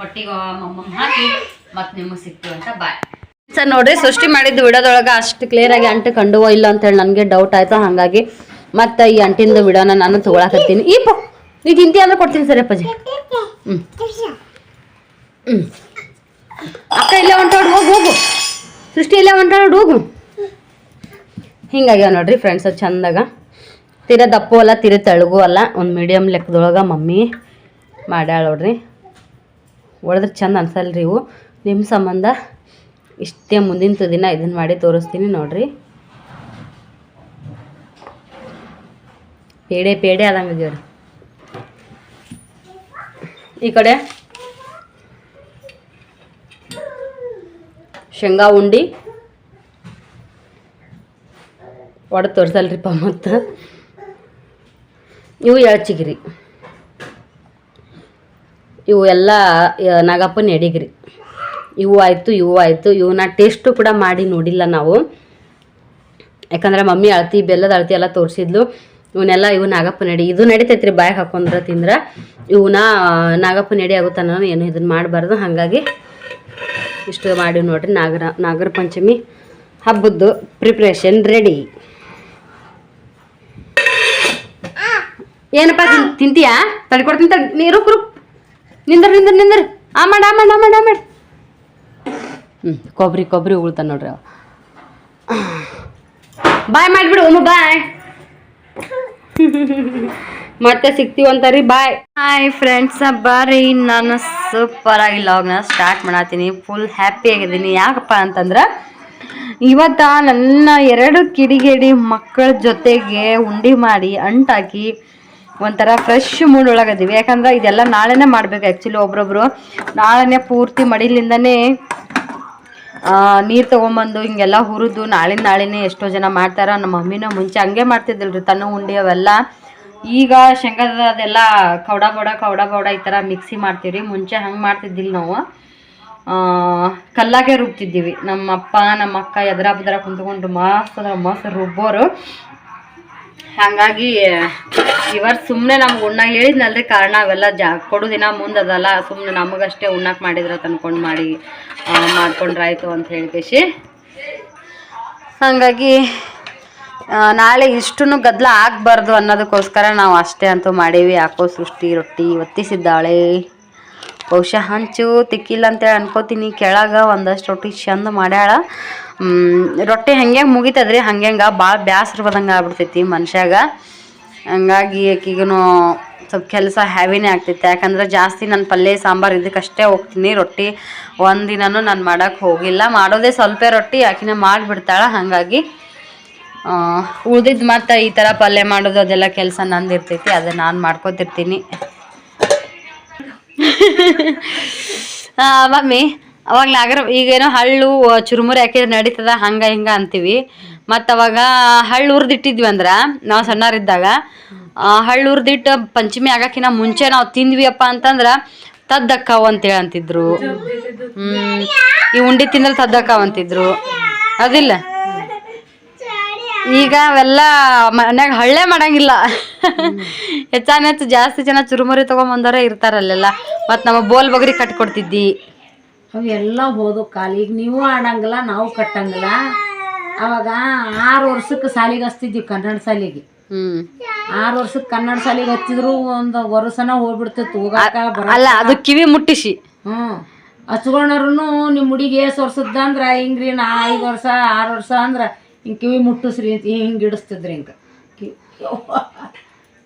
ಹೊಟ್ಟಿಗೆ ಮಮ್ಮ ಹಾಕಿ ಮತ್ತೆ ನಿಮಗೆ ಅಂತ ಬಾಯ್ ಸರ್ ನೋಡ್ರಿ, ಸೃಷ್ಟಿ ಮಾಡಿದ್ದು ವಿಡಿಯೋದೊಳಗೆ ಅಷ್ಟು ಕ್ಲಿಯರಾಗಿ ಅಂಟು ಕಂಡುವೋ ಇಲ್ಲ ಅಂತೇಳಿ ನನಗೆ ಡೌಟ್ ಆಯಿತು. ಹಾಗಾಗಿ ಮತ್ತೆ ಈ ಅಂಟಿಂದ ವಿಡಿಯೋನ ನಾನು ತೊಗೊಳಕತ್ತೀನಿ. ಈ ಪೋ ನೀವು ತಿಂತಿ ಅಂದ್ರೆ ಕೊಡ್ತೀನಿ ಸರ್ ಅಪ್ಪಾಜಿ. ಹ್ಞೂ ಹ್ಞೂ ಅಕ್ಕ ಇಲ್ಲೇ ಹೊಂಟಾಡು ಹೋಗು ಹೋಗು. ಸೃಷ್ಟಿ ಇಲ್ಲೇ ಹೊಂಟಾಡು ಹೋಗು. ಹಿಂಗಾಗ್ಯಾವ ನೋಡ್ರಿ ಫ್ರೆಂಡ್ಸ್ ಚಂದಾಗ. ತೀರ ದಪ್ಪು ಅಲ್ಲ, ತೀರ ತೆಳಗು ಅಲ್ಲ, ಒಂದು ಮೀಡಿಯಮ್ ಲೆಕ್ಕದೊಳಗೆ ಮಮ್ಮಿ ಮಾಡ್ಯಾಳ ನೋಡ್ರಿ. ಒಡೆದ್ರೆ ಚಂದ ರೀ ಇವು. ನಿಮ್ಮ ಸಂಬಂಧ ಇಷ್ಟೇ ಮುಂದಿನ ದಿನ ಇದನ್ನು ಮಾಡಿ ತೋರಿಸ್ತೀನಿ ನೋಡ್ರಿ. ಪೇಡೆ ಪೇಡೆ ಆದಂಗೆ ಈ ಕಡೆ ಶೇಂಗಾ ಉಂಡಿ. ಒಡೆ ತೋರ್ಸಲ್ರಿಪ್ಪ ಮತ್ತು. ಇವು ಎಳ್ಚಿಗಿರಿ ಇವು ಎಲ್ಲ ನಾಗಪ್ಪನ ಎಡಿಗಿರಿ. ಇವು ಆಯಿತು ಇವು ಆಯಿತು. ಇವನ್ನ ಟೇಸ್ಟು ಕೂಡ ಮಾಡಿ ನೋಡಿಲ್ಲ ನಾವು. ಯಾಕಂದ್ರೆ ಮಮ್ಮಿ ಅಳತಿ, ಬೆಲ್ಲದ ಅಳತಿ ಎಲ್ಲ ತೋರಿಸಿದ್ಲು. ಇವನ್ನೆಲ್ಲ ಇವು ನಾಗಪ್ಪನ ಎಡಿ. ಇದು ನಡಿತೈತ್ರಿ ಬಾಯಿಗೆ ಹಾಕೊಂಡ್ರೆ ತಿಂದ್ರೆ. ಇವನ್ನ ನಾಗಪ್ಪನ ಎಡಿ ಆಗುತ್ತಾನ ಏನು ಇದನ್ನ ಮಾಡಬಾರ್ದು. ಹಾಗಾಗಿ ಇಷ್ಟು ಮಾಡಿ ನೋಡ್ರಿ. ನಾಗರ ನಾಗರ ಪಂಚಮಿ ಹಬ್ಬದ್ದು ಪ್ರಿಪ್ರೇಷನ್ ರೆಡಿ ಏನಪ್ಪ ತಿಂತೀಯಾ? ತಡ್ಕೊಡ್ತೀನಿ ತಡ್ ನೀರು ರುಕ್ ರುಕ್. ನಿಂದ್ರ ನಿಂದ್ರ ನಿಂದ್ರ. ಆ ಮಾಡ ಆ ಮಾಡ ಆ ಮಾಡ ಆ ಮಾಡ. ಹ್ಞೂ ಕೊಬ್ಬರಿ ಕೊಬ್ಬರಿ ಉಳ್ತಾನೆ ನೋಡ್ರಿ ಅವ. ಬಾಯ್ ಮಾಡಿಬಿಡು, ಒಮ್ಮೆ ಬಾಯ್. ಮತ್ತೆ ಸಿಗ್ತೀವಂತಾರಿ ಬಾಯ್ ಹಾಯ್ ಫ್ರೆಂಡ್ಸ್ ಬರ್ರಿ. ನಾನು ಸೂಪರ್ ಆಗಿ ಲಾಗ್ನ ಸ್ಟಾರ್ಟ್ ಮಾಡತ್ತೀನಿ ಫುಲ್ ಹ್ಯಾಪಿ ಆಗಿದ್ದೀನಿ. ಯಾಕಪ್ಪ ಅಂತಂದ್ರೆ, ಇವತ್ತ ನನ್ನ ಎರಡು ಕಿಡಿಗೇಡಿ ಮಕ್ಕಳ ಜೊತೆಗೆ ಉಂಡಿ ಮಾಡಿ, ಅಂಟಾಕಿ ಒಂಥರ ಫ್ರೆಶ್ ಮೂಡ್ ಒಳಗದೀವಿ ಯಾಕಂದ್ರೆ ಇದೆಲ್ಲ ನಾಳೆನೇ ಮಾಡ್ಬೇಕು ಆ್ಯಕ್ಚುಲಿ ಒಬ್ರೊಬ್ರು. ನಾಳೆನೇ ಪೂರ್ತಿ ಮಡಿಲಿಂದನೇ ನೀರು ತೊಗೊಂಬಂದು ಹಿಂಗೆಲ್ಲ ಹುರಿದು ನಾಳಿನ ನಾಳೆನೇ ಎಷ್ಟೋ ಜನ ಮಾಡ್ತಾರ. ನಮ್ಮ ಮಮ್ಮಿನ ಮುಂಚೆ ಹಂಗೆ ಮಾಡ್ತಿದ್ದಿಲ್ರಿ. ತನ್ನ ಉಂಡಿ ಅವೆಲ್ಲ ಈಗ ಶೇಂಗದ ಅದೆಲ್ಲ ಕೌಡ ಬೌಡ ಕೌಡ ಬೌಡ ಈ ಥರ ಮಿಕ್ಸಿ ಮಾಡ್ತೀವಿ ಮುಂಚೆ ಹಂಗೆ ಮಾಡ್ತಿದ್ದಿಲ್ಲ ನಾವು. ಕಲ್ಲಾಗೆ ರುಬ್ತಿದ್ದೀವಿ. ನಮ್ಮ ಅಪ್ಪ, ನಮ್ಮ ಅಕ್ಕ ಎದ್ರ ಬದ್ರ ಕುಂತ್ಕೊಂಡು ಮಸ್ತ್ ಮಸ್ತ್ ರುಬ್ಬೋರು. ಹಾಗಾಗಿ ಇವತ್ತು ಸುಮ್ಮನೆ ನಮ್ಗೆ ಉಣ್ಣಾಗ ಹೇಳಿದ್ನಲ್ರಿ ಕಾರಣ ಅವೆಲ್ಲ ಜಾ, ಕೊಡು ದಿನ ಮುಂದದಲ್ಲ ಸುಮ್ಮನೆ ನಮಗಷ್ಟೇ ಉಣ್ಣಕ್ಕೆ ಮಾಡಿದ್ರ ತಂದ್ಕೊಂಡು ಮಾಡಿ ಮಾಡ್ಕೊಂಡ್ರಾಯ್ತು ಅಂತ ಹೇಳ್ಕೇಶಿ. ಹಾಗಾಗಿ ನಾಳೆ ಇಷ್ಟು ಗದ್ದಲ ಆಗಬಾರ್ದು ಅನ್ನೋದಕ್ಕೋಸ್ಕರ ನಾವು ಅಷ್ಟೇ ಅಂತೂ ಮಾಡೀವಿ. ಯಾಕೋ ಸೃಷ್ಟಿ ರೊಟ್ಟಿ ಒತ್ತಿಸಿದ್ದಾಳೆ. ಬಹುಶಃ ಹಂಚು ತಿಕ್ಕಿಲ್ಲ ಅಂತೇಳಿ ಅನ್ಕೋತೀನಿ. ಕೆಳಗ ಒಂದಷ್ಟು ರೊಟ್ಟಿ ಚಂದ ಮಾಡ್ಯಾಳ. ರೊಟ್ಟಿ ಹಂಗೆ ಮುಗಿತದ್ರಿ. ಹಂಗೆ ಭಾಳ ಬ್ಯಾಸ್ರ ಬದಂಗೆ ಆಗ್ಬಿಡ್ತೈತಿ ಮನುಷ್ಯಾಗ. ಹಂಗಾಗಿ ಆಕಿಗೂ ಸ್ವಲ್ಪ ಕೆಲಸ ಹ್ಯಾವಿನೇ ಆಗ್ತೈತೆ. ಯಾಕಂದ್ರೆ ಜಾಸ್ತಿ ನಾನು ಪಲ್ಯ, ಸಾಂಬಾರು ಇದಕ್ಕಷ್ಟೇ ಹೋಗ್ತೀನಿ. ರೊಟ್ಟಿ ಒಂದಿನೂ ನಾನು ಮಾಡೋಕ್ಕೆ ಹೋಗಿಲ್ಲ. ಮಾಡೋದೇ ಸ್ವಲ್ಪ ರೊಟ್ಟಿ. ಯಾಕಿನ ಮಾಡಿಬಿಡ್ತಾಳೆ. ಹಾಗಾಗಿ ಉಳ್ದಿದ್ದು ಮತ್ತು ಈ ಥರ ಪಲ್ಯ ಮಾಡೋದು ಅದೆಲ್ಲ ಕೆಲಸ ನಂದು ಇರ್ತೈತಿ ಅದನ್ನ ನಾನು ಮಾಡ್ಕೊತಿರ್ತೀನಿ. ಮಮ್ಮಿ, ಅವಾಗ ನಾಗರ ಈಗೇನೋ ಹಳ್ಳು ಚುರುಮುರಿ ಹಾಕಿದ್ರೆ ನಡೀತದ, ಹಂಗ ಹಿಂಗ ಅಂತೀವಿ. ಮತ್ತು ಅವಾಗ ಹಳ್ಳು ಉರ್ದಿಟ್ಟಿದ್ವಿ ಅಂದ್ರೆ, ನಾವು ಸಣ್ಣರಿದ್ದಾಗ ಹಳ್ಳು ಹುರಿದಿಟ್ಟು ಪಂಚಮಿ ಆಗಕ್ಕಿಂತ ಮುಂಚೆ ನಾವು ತಿಂದ್ವಿಯಪ್ಪ ಅಂತಂದ್ರೆ ತದ್ದಕ್ಕಾವು ಅಂತೇಳಿ ಅಂತಿದ್ರು. ಈ ಉಂಡಿ ತಿಂದ್ರೆ ತದ್ದಕ್ಕಾವು ಅಂತಿದ್ರು. ಅದಿಲ್ಲ. ಈಗ ಅವೆಲ್ಲ ಮನ್ಯಾಗ ಹಳ್ಳೆ ಮಾಡಂಗಿಲ್ಲ. ಹೆಚ್ಚಾನ ಹೆಚ್ಚು ಜಾಸ್ತಿ ಜನ ಚುರುಮುರಿ ತಗೊಂಬಂದವರೇ ಇರ್ತಾರಲ್ಲೆಲ್ಲ ಮತ್ತು ನಮ್ಮ ಬೋಲ್ ಬಗರಿ ಕಟ್ಕೊಡ್ತಿದ್ದಿ. ಅವೆಲ್ಲ ಹೋದು ಕಾಲ. ಈಗ ನೀವು ಆಡಂಗಿಲ್ಲ ನಾವು ಕಟ್ಟಂಗಿಲ್ಲ. ಅವಾಗ ಆರು ವರ್ಷಕ್ಕೆ ಸಾಲಿಗೆ ಹಚ್ತಿದ್ವಿ ಕನ್ನಡ ಸಾಲಿಗೆ. ಹ್ಮ್. ಆರು ವರ್ಷಕ್ಕೆ ಕನ್ನಡ ಸಾಲಿಗೆ ಹಚ್ಚಿದ್ರು ಒಂದು ವರ್ಷನ ಹೋಗ್ಬಿಡ್ತಿತ್ತು ಹೋಗಾಕ ಅಲ್ಲ ಅದು ಕಿವಿ ಮುಟ್ಟಿಸಿ. ಹ್ಞೂ ಹಚ್ಕೊಂಡ್ರು ನಿಮ್ಮ ಹುಡುಗಿ ಏಸು ವರ್ಷದ ಅಂದ್ರೆ ಹಿಂಗ್ರಿ ನಾ ಐದು ವರ್ಷ ಆರು ವರ್ಷ ಅಂದ್ರೆ ಹಿಂಗೆ ಕಿವಿ ಮುಟ್ಟಿಸ್ರಿ ಅಂತ ಹಿಂಗೆ ಇಡಿಸ್ತಿದ್ರಿ ಹಿಂಗೆ. ಕಿ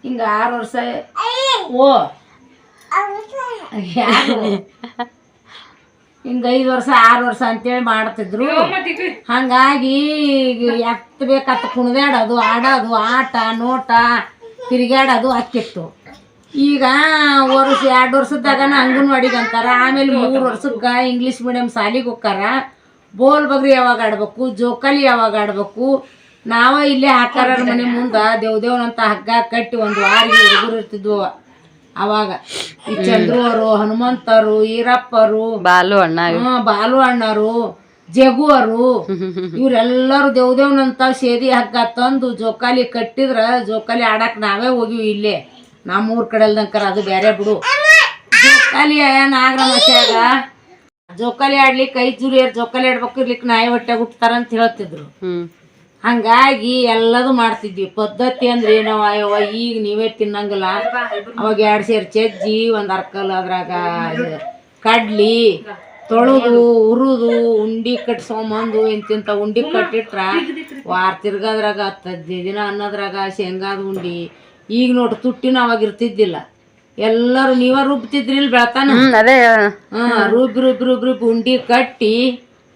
ಹಿಂಗೆ ಆರು ವರ್ಷ ಓ. ಹಿಂಗೆ ಐದು ವರ್ಷ ಆರು ವರ್ಷ ಅಂತೇಳಿ ಮಾಡ್ತಿದ್ರು. ಹಂಗಾಗಿ ಎತ್ತ ಬೇಕತ್ತ ಕುಣಿದಾಡೋದು ಆಡೋದು ಆಟ ನೋಟ ತಿರುಗಾಡೋದು ಅಕ್ಕಿತ್ತು. ಈಗ ವರ್ಷ ಎರಡು ವರ್ಷದಾಗನ ಅಂಗನವಾಡಿಗೆ ಅಂತಾರ ಆಮೇಲೆ ಮೂರು ವರ್ಷಕ್ಕೆ ಇಂಗ್ಲೀಷ್ ಮೀಡಿಯಮ್ ಶಾಲೆಗೆ ಹೋಗ್ತಾರ. ಬೋಲ್ ಬಗ್ರಿ ಯಾವಾಗ ಆಡ್ಬೇಕು ಜೋಕಾಲಿ ಯಾವಾಗ ಆಡ್ಬೇಕು ನಾವ ಇಲ್ಲೇ ಹಾಕಾರ ಮನೆ ಮುಂದೆ ದೇವ್ ದೇವ್ನಂತ ಹಗ್ಗ ಕಟ್ಟಿ ಒಂದು ವಾರಿಗೆ ಹುಡುಗರು ಇರ್ತಿದ್ವು ಅವಾಗ. ಈ ಚಂದ್ರವರು ಅವರು ಹನುಮಂತರು ಈರಪ್ಪರು ಬಾಲು ಅಣ್ಣ ಬಾಲು ಅಣ್ಣರು ಜಗುವರು ಇವ್ರೆಲ್ಲರೂ ದೇವ್ ದೇವ್ನಂತ ಸೇದಿ ಹಗ್ಗ ತಂದು ಜೋಕಾಲಿ ಕಟ್ಟಿದ್ರ ಜೋಕಾಲಿ ಆಡಕ್ ನಾವೇ ಹೋಗಿವಿ ಇಲ್ಲೇ. ನಮ್ಮೂರ್ ಕಡೆಲ್ದಂಕರ ಅದು ಬೇರೆ ಬಿಡು. ಜೋಕಾಲಿ ನಾಗರಮಸ್ಯಾಗ. ಜೋಕಾಲಿ ಆಡ್ಲಿಕ್ಕೆ ಕೈ ಜುರಿಯರ್ ಜೋಕಾಲಿ ಆಡ್ಬೇಕು ಇರ್ಲಿಕ್ಕೆ ನಾಯಿ ಹೊಟ್ಟೆ ಹುಟ್ತಾರ ಅಂತ ಹೇಳ್ತಿದ್ರು. ಹಂಗಾಗಿ ಎಲ್ಲದೂ ಮಾಡ್ತಿದ್ವಿ. ಪದ್ಧತಿ ಅಂದ್ರೆ ಏನವ ಅಯ್ಯವ ಈಗ ನೀವೇ ತಿನ್ನಂಗಿಲ್ಲ. ಅವಾಗ ಎರಡು ಸೇರು ಚಜ್ಜಿ ಒಂದು ಅರ್ಕಲ್ ಅದ್ರಾಗ ಕಡ್ಲಿ ತೊಳೆದು ಉರುದು ಉಂಡಿ ಕಟ್ಸ್ಕೊಂಬಂದು ಇಂತಿಂತ ಉಂಡಿ ಕಟ್ಟಿಟ್ರ ವಾರ ತಿರ್ಗದ್ರಾಗ ಹತ್ತು ಹದಿನೈದು ದಿನ ಅನ್ನೋದ್ರಾಗ ಶೇಂಗಾದ ಉಂಡಿ. ಈಗ ನೋಡ್ರಿ ತುಟ್ಟಿನ ಅವಾಗ ಇರ್ತಿದ್ದಿಲ್ಲ. ಎಲ್ಲರೂ ನೀವ ರುಬ್ತಿದ್ರಿಲ್ ಬೆಳತಾನ? ಹ್ಮ್ ಅದೇ. ಹಾ ರುಬ್ಬಿ ರುಬ್ಬಿ ಉಂಡಿ ಕಟ್ಟಿ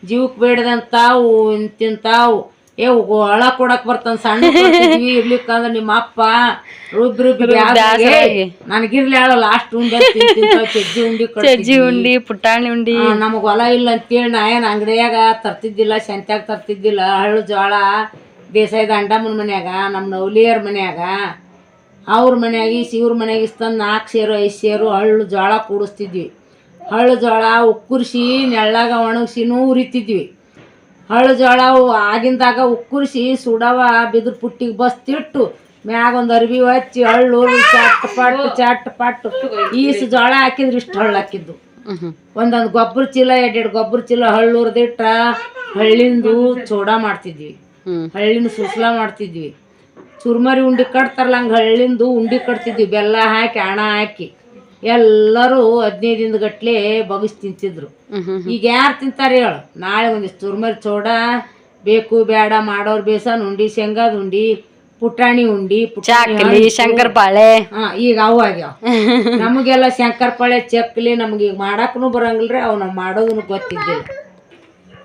ಜೀವಕ್ಕೆ ಬೇಡದಂತಾವು ಇಂತಿಂತಾವು. ಏ ಒಳ ಕೊಡಕ್ ಬರ್ತಾನ ಸಣ್ಣ ಕೊಡ್ತಿದ್ವಿ ಇರ್ಲಿಕ್ಕಂದ್ರ ನಿಮ್ಮ ಅಪ್ಪ ರುಬ್ ರುಬ್. ನನಗಿರ್ಲಿ ಹೇಳ ಲಾಸ್ಟ್ ಉಂಡಿ ಚಜ್ಜಿ ಉಂಡಿ ಸಜ್ಜಿ ಉಂಡಿ ಪುಟಾಣಿ ಉಂಡಿ. ನಮಗ್ ಹೊಲ ಇಲ್ಲ ಅಂತೇಳಿ ನಾ ಏನ್ ಅಂಗಡಿಯಾಗ ತರ್ತಿದ್ದಿಲ್ಲ ಸಂತ್ಯಾಗ ತರ್ತಿದ್ದಿಲ್ಲ ಹಳ್ಳು ಜೋಳ ಬೇಸಾಯದ ಅಂಡಮ್ಮನ ಮನ್ಯಾಗ ನಮ್ಮ ನವಲಿಯರ್ ಮನ್ಯಾಗ. ಅವ್ರ ಮನೆಯಾಗಿ ಸಿವ್ರ ಇವ್ರ ಮನ್ಯಾಗ ಇಸ್ತಂದು ನಾಲ್ಕು ಸೇರು ಐದು ಸೇರು ಹಳ್ಳು ಜೋಳ ಕೂಡಿಸ್ತಿದ್ವಿ. ಹಳ್ಳು ಜೋಳ ಉಕ್ಕುರಿಸಿ ನೆಳ್ಳಾಗ ಒಣಗಿಸಿನೂ ಉರಿತಿದ್ವಿ ಹಳ್ಳು ಜೋಳ ಆಗಿಂದಾಗ ಉಕ್ಕುರಿಸಿ ಸುಡವ ಬಿದ್ರ ಪುಟ್ಟಿಗೆ ಬಸ್ತಿಟ್ಟು ಮ್ಯಾಗ ಒಂದು ಅರ್ಬಿ ಹಚ್ಚಿ ಹಳ್ಳು ಚಟ್ ಪಟ್ಟು ಚಟ್ ಪಟ್ಟು ಈಸು ಜೋಳ ಹಾಕಿದ್ರೆ ಇಷ್ಟು ಹಳ್ಳು ಹಾಕಿದ್ದು. ಒಂದೊಂದು ಗೊಬ್ಬರ ಚೀಲ ಎರಡೆರಡು ಗೊಬ್ಬರ ಚೀಲ ಹಳ್ಳು ಹುರಿದಿಟ್ಟ ಹಳ್ಳಿಂದು ಚೂಡ ಮಾಡ್ತಿದ್ವಿ. ಹಳ್ಳಿನ ಸುಸ್ಲಾ ಮಾಡ್ತಿದ್ವಿ. ಚುರ್ಮರಿ ಉಂಡಿ ಕಟ್ತಾರಲ್ಲ ಹಂಗೆ ಹಳ್ಳಿಂದು ಉಂಡಿ ಕಟ್ತಿದ್ವಿ ಬೆಲ್ಲ ಹಾಕಿ ಹಣ ಹಾಕಿ. ಎಲ್ಲರೂ ಹದಿನೈದಿಂದ ದಿನದ ಗಟ್ಲೆ ಬಗಸ್ ತಿಂತಿದ್ರು. ಈಗ ಯಾರು ತಿಂತಾರೆ ಹೇಳು? ನಾಳೆ ಒಂದಿಷ್ಟು ಚುರ್ಮರಿ ಚೋಡ ಬೇಕು ಬೇಡ ಮಾಡೋರ್ ಬೇಸನ್ ಉಂಡಿ ಶೇಂಗಾದ ಉಂಡಿ ಪುಟಾಣಿ ಉಂಡಿ ಪುಟಾಣಿ ಚಾಕಲಿ ಶಂಕರ್ ಪಾಳೆ. ಹಾ ಈಗ ಅವು ಆಗ್ಯಾವ. ನಮಗೆಲ್ಲ ಶಂಕರಪಾಳೆ ಚಕ್ಲಿ ನಮ್ಗೆ ಈಗ ಮಾಡಕ್ಕೂ ಬರಂಗಿಲ್ರಿ ಅವು ನಾವು ಮಾಡೋದನ್ನು ಗೊತ್ತಿದ್ದಿಲ್ಲ.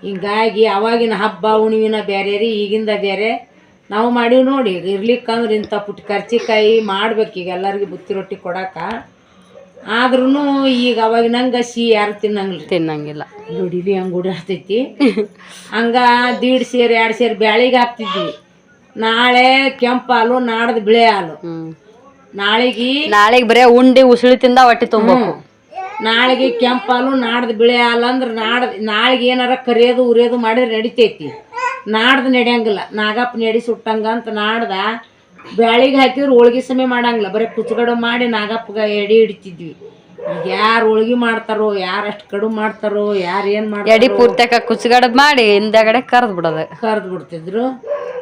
ಹಿಂಗಾಗಿ ಅವಾಗಿನ ಹಬ್ಬ ಹುಣ್ಣಿವಿನ ಬೇರೆ ರೀ ಈಗಿಂದ ಬೇರೆ. ನಾವು ಮಾಡೀವಿ ನೋಡಿ ಈಗ ಇರ್ಲಿಕ್ಕಂದ್ರೆ ಇಂಥ ಪುಟ್ಟ ಕರ್ಚಿಕಾಯಿ ಮಾಡ್ಬೇಕು ಈಗ ಎಲ್ಲರಿಗೆ ಬುತ್ತಿ ರೊಟ್ಟಿ ಕೊಡಕ್ಕೆ ಆದ್ರೂ ಈಗ ಅವಾಗಿನಂಗೆ ಸಿಹಿ ಯಾರು ತಿನ್ನಂಗಿಲ್ಲ. ತಿನ್ನಂಗಿಲ್ಲ. ದುಡಿಲಿ ಹಂಗೆ ಉಡಾತೈತಿ ಹಂಗ ದೀಡ್ ಸೇರು ಎರಡು ಸೇರು ಬ್ಯಾಳಿಗೆ ಹಾಕ್ತಿದ್ವಿ. ನಾಳೆ ಕೆಂಪು ಹಾಲು ನಾಡ್ದು ಬಿಳೆ ಹಾಲು. ನಾಳೆಗೆ ನಾಳೆಗೆ ಬರೀ ಬರೇ ಉಂಡಿ ಉಸುಳಿ ತಿಂದ ಹೊಟ್ಟಿ ತುಂಬ ನಾಳೆಗೆ ಕೆಂಪು ಹಾಲು ನಾಡ್ದು ಬಿಳೆ ಹಾಲು ಅಂದ್ರೆ ನಾಡ್ದು ನಾಳೆಗೆ ಏನಾರ ಕರಿಯೋದು ಉರಿಯೋದು ಮಾಡಿದ್ರೆ ನಡಿತೈತಿ. ನಾಡ್ದು ನಡೆಯಂಗಿಲ್ಲ. ನಾಗಪ್ಪ ನಡಿ ಸುಟ್ಟಂಗ ಅಂತ ನಾಡ್ದ ಬ್ಯಾಳಿಗೆ ಹಾಕಿದ್ರೆ ಹೋಳ್ಗೆ ಸಮಯ ಮಾಡಂಗಿಲ್ಲ. ಬರೀ ಕುಚ್ಚಗಡು ಮಾಡಿ ನಾಗಪ್ಪಗ ಎಡಿ ಹಿಡಿತಿದ್ವಿ. ಈಗ ಯಾರು ಹೋಳ್ಗೆ ಮಾಡ್ತಾರೋ ಯಾರು ಅಷ್ಟು ಕಡು ಮಾಡ್ತಾರೋ ಯಾರು ಏನು ಎಡಿ ಮಾಡ್ತಾರೋ ಪೂರ್ತಿಯಾಕ ಕುಚ್ಚಗಡ ಮಾಡಿ ಹಿಂದಗಡೆ ಕರ್ದ್ ಬಿಡೋದು. ಕರೆದು ಬಿಡ್ತಿದ್ರು.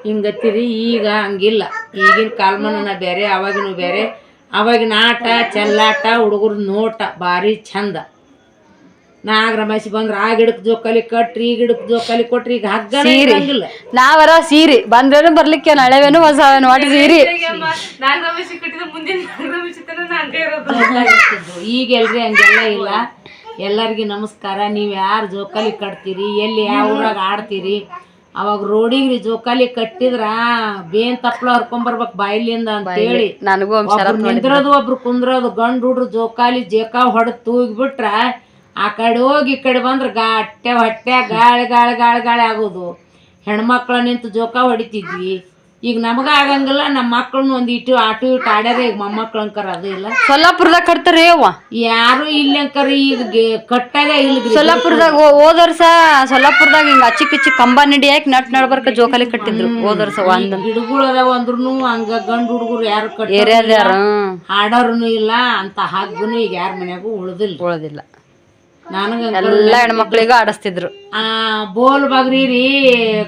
ಹಿಂಗತ್ತಿರಿ ಈಗ ಹಂಗಿಲ್ಲ. ಈಗಿನ ಕಾಲ್ಮಾನನ ಬೇರೆ ಅವಾಗಿನೂ ಬೇರೆ ಅವಾಗಿನ ಆಟ ಚೆಲ್ಲಾಟ ಹುಡುಗರ ನೋಟ ಭಾರಿ ಚಂದ ನಾಗರಮಾಸಿ ಬಂದ್ರೆ ಆ ಗಿಡಕ್ಕೆ ಜೋಕಾಲಿ ಕಟ್ರಿ ಈ ಗಿಡಕ್ಕೆ ಜೋಕಾಲಿ ಕೊಟ್ರಿ ಈಗ ಹಗ್ಗನೇ ಇರಂಗಿಲ್ಲ ನಾವರ ಸೀರಿ. ಬಂದ್ರೇನು ಬರ್ಲಿಕ್ಕೆ ಹಳೆವೇನು ಹೊಸವೇನು ಒಟ್ಟು ಸೀರಿ. ಈಗ ಎಲ್ರಿ ಹಂಗೆಲ್ಲ ಇಲ್ಲ. ಎಲ್ಲರಿಗೂ ನಮಸ್ಕಾರ. ನೀವು ಯಾರು ಜೋಕಾಲಿ ಕಟ್ತೀರಿ? ಎಲ್ಲಿ ಯಾವ ಊರಾಗ ಆಡ್ತೀರಿ? ಅವಾಗ ರೋಡಿಗೆ ರೀ ಜೋಕಾಲಿ ಕಟ್ಟಿದ್ರ ಬೇನ್ ತಪ್ಪಲ ಹರ್ಕೊಂಬರ್ಬೇಕು ಬಾಯಿಲಿಂದ ಅಂತೇಳಿ ನನಗೂ ಒಂದ್ ಒಬ್ರು ನಿಂದ್ರದು ಒಬ್ರು ಕುಂದ್ರದು ಗಂಡು ಹುಡ್ರು ಜೋಕಾಲಿ ಜೇಕಾವ್ ಹೊಡೆದು ತೂಗಿಬಿಟ್ರ ಆ ಕಡೆ ಹೋಗಿ ಈ ಕಡೆ ಬಂದ್ರೆ ಗಟ್ಟೆ ಹೊಟ್ಟೆ ಗಾಳಿ ಗಾಳಿ ಗಾಳಿ ಗಾಳಿ ಆಗೋದು. ಹೆಣ್ಮಕ್ಳು ನಿಂತು ಜೋಕ ಹೊಡಿತಿದ್ವಿ. ಈಗ ನಮಗ ಆಗಂಗಿಲ್ಲ ನಮ್ಮ ಮಕ್ಳನ್ನ ಒಂದು ಇಟ್ಟು ಆಟು ಇಟ್ಟು ಆಡ್ಯಾರ ಈಗ ಮೊಮ್ಮಕ್ಳು ಅಂಕರ ಅದು ಇಲ್ಲ. ಸೊಲ್ಲಾಪುರದಾಗ ಕಟ್ತಾರ ಅವ್ವ? ಯಾರು ಇಲ್ಲ ಅಂಕರ ಈಗ ಗೆ- ಕಟ್ಟಾಗ ಇಲ್ಲ ಸೊಲ್ಲಾಪುರದಾಗ ಹೋದ ವರ್ಷ ಸೊಲ್ಲಾಪುರದಾಗ ಹಿಂಗ ಅಚ್ಚಿ ಕಿಚ್ಚಿ ಕಂಬ ನಡಿ ಹಾಕಿ ನಟ್ ನಡ್ಬರ್ಕ ಜೋಕಾಲಿ ಕಟ್ಟಿದ್ರು ಹೋದ ವರ್ಷ ಒಂದ್. ಗಿಡಗಳು ಅದಾವ ಅಂದ್ರೂ ಹಂಗ ಗಂಡು ಹುಡುಗರು ಯಾರು ಕಟ್ಟ ಏರಿಯಾದ್ಯಾರ ಹಾಡೋರ್ನು ಇಲ್ಲ. ಅಂತ ಹಗ್ಗನು ಈಗ ಯಾರ ಮನ್ಯಾಗೂ ಉಳ್ದಿಲ್ಲ. ಉಳದಿಲ್ಲ. ಎಲ್ಲಾ ಹೆಣ್ಮಕ್ಳಿಗೂ ಆಡಸ್ತಿದ್ರು. ಆ ಬೋಲ್ ಬಗ್ರಿ ರೀ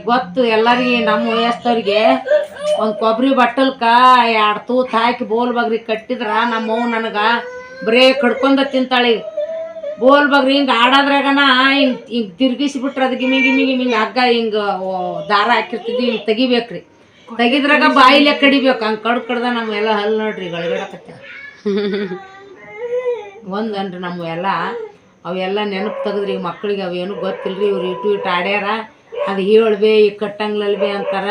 ಗೊತ್ತು ಎಲ್ಲರಿಗೆ ನಮ್ಮ ವಯಸ್ಸವ್ರಿಗೆ. ಒಂದು ಕೊಬ್ಬರಿ ಬಟ್ಟಲ್ಕ ಎರಡು ತೂತ್ ಹಾಕಿ ಬೋಲ್ ಬಗ್ರಿ ಕಟ್ಟಿದ್ರ ನಮ್ಮವ್ ನನಗೆ ಬರೇ ಕಡ್ಕೊಂಡ ತಿಂತಾಳೆ. ಬೋಲ್ ಬಗ್ರಿ ಹಿಂಗೆ ಆಡೋದ್ರಾಗನ ಹಿಂಗೆ ಹಿಂಗೆ ತಿರ್ಗಿಸ್ಬಿಟ್ರೆ ಅದು ಗಿಮಿ ಗಿಮಿ ಗಿಮಿ ಹಿಂಗೆ ಹಗ್ಗ ಹಿಂಗೆ ದಾರ ಹಾಕಿರ್ತಿದ್ವಿ ಹಿಂಗೆ ತೆಗಿಬೇಕ್ರಿ. ತೆಗಿದ್ರಾಗ ಬಾಯಿಲೆ ಕಡಿಬೇಕು ಹಂಗೆ ಕಡ್ ಕಡ್ದ ನಮ್ಮೆಲ್ಲ ಹಲ್ಲು ನೋಡ್ರಿ ಗಳಿಗಡಕತ್ತ ಅನ್ರಿ ನಮ್ಮ ಎಲ್ಲ ಅವೆಲ್ಲ ನೆನಪು ತೆಗೆದ್ರಿ ಈಗ ಮಕ್ಳಿಗೆ ಅವೇನು ಗೊತ್ತಿಲ್ರಿ ಇವ್ರು ಇಟ್ಟು ಇಟ್ಟು ಆಡ್ಯಾರ ಅದು ಹೇಳ್ಬೇ ಈಗ ಕಟ್ಟಂಗ್ಲಲ್ಬೇ ಅಂತಾರ.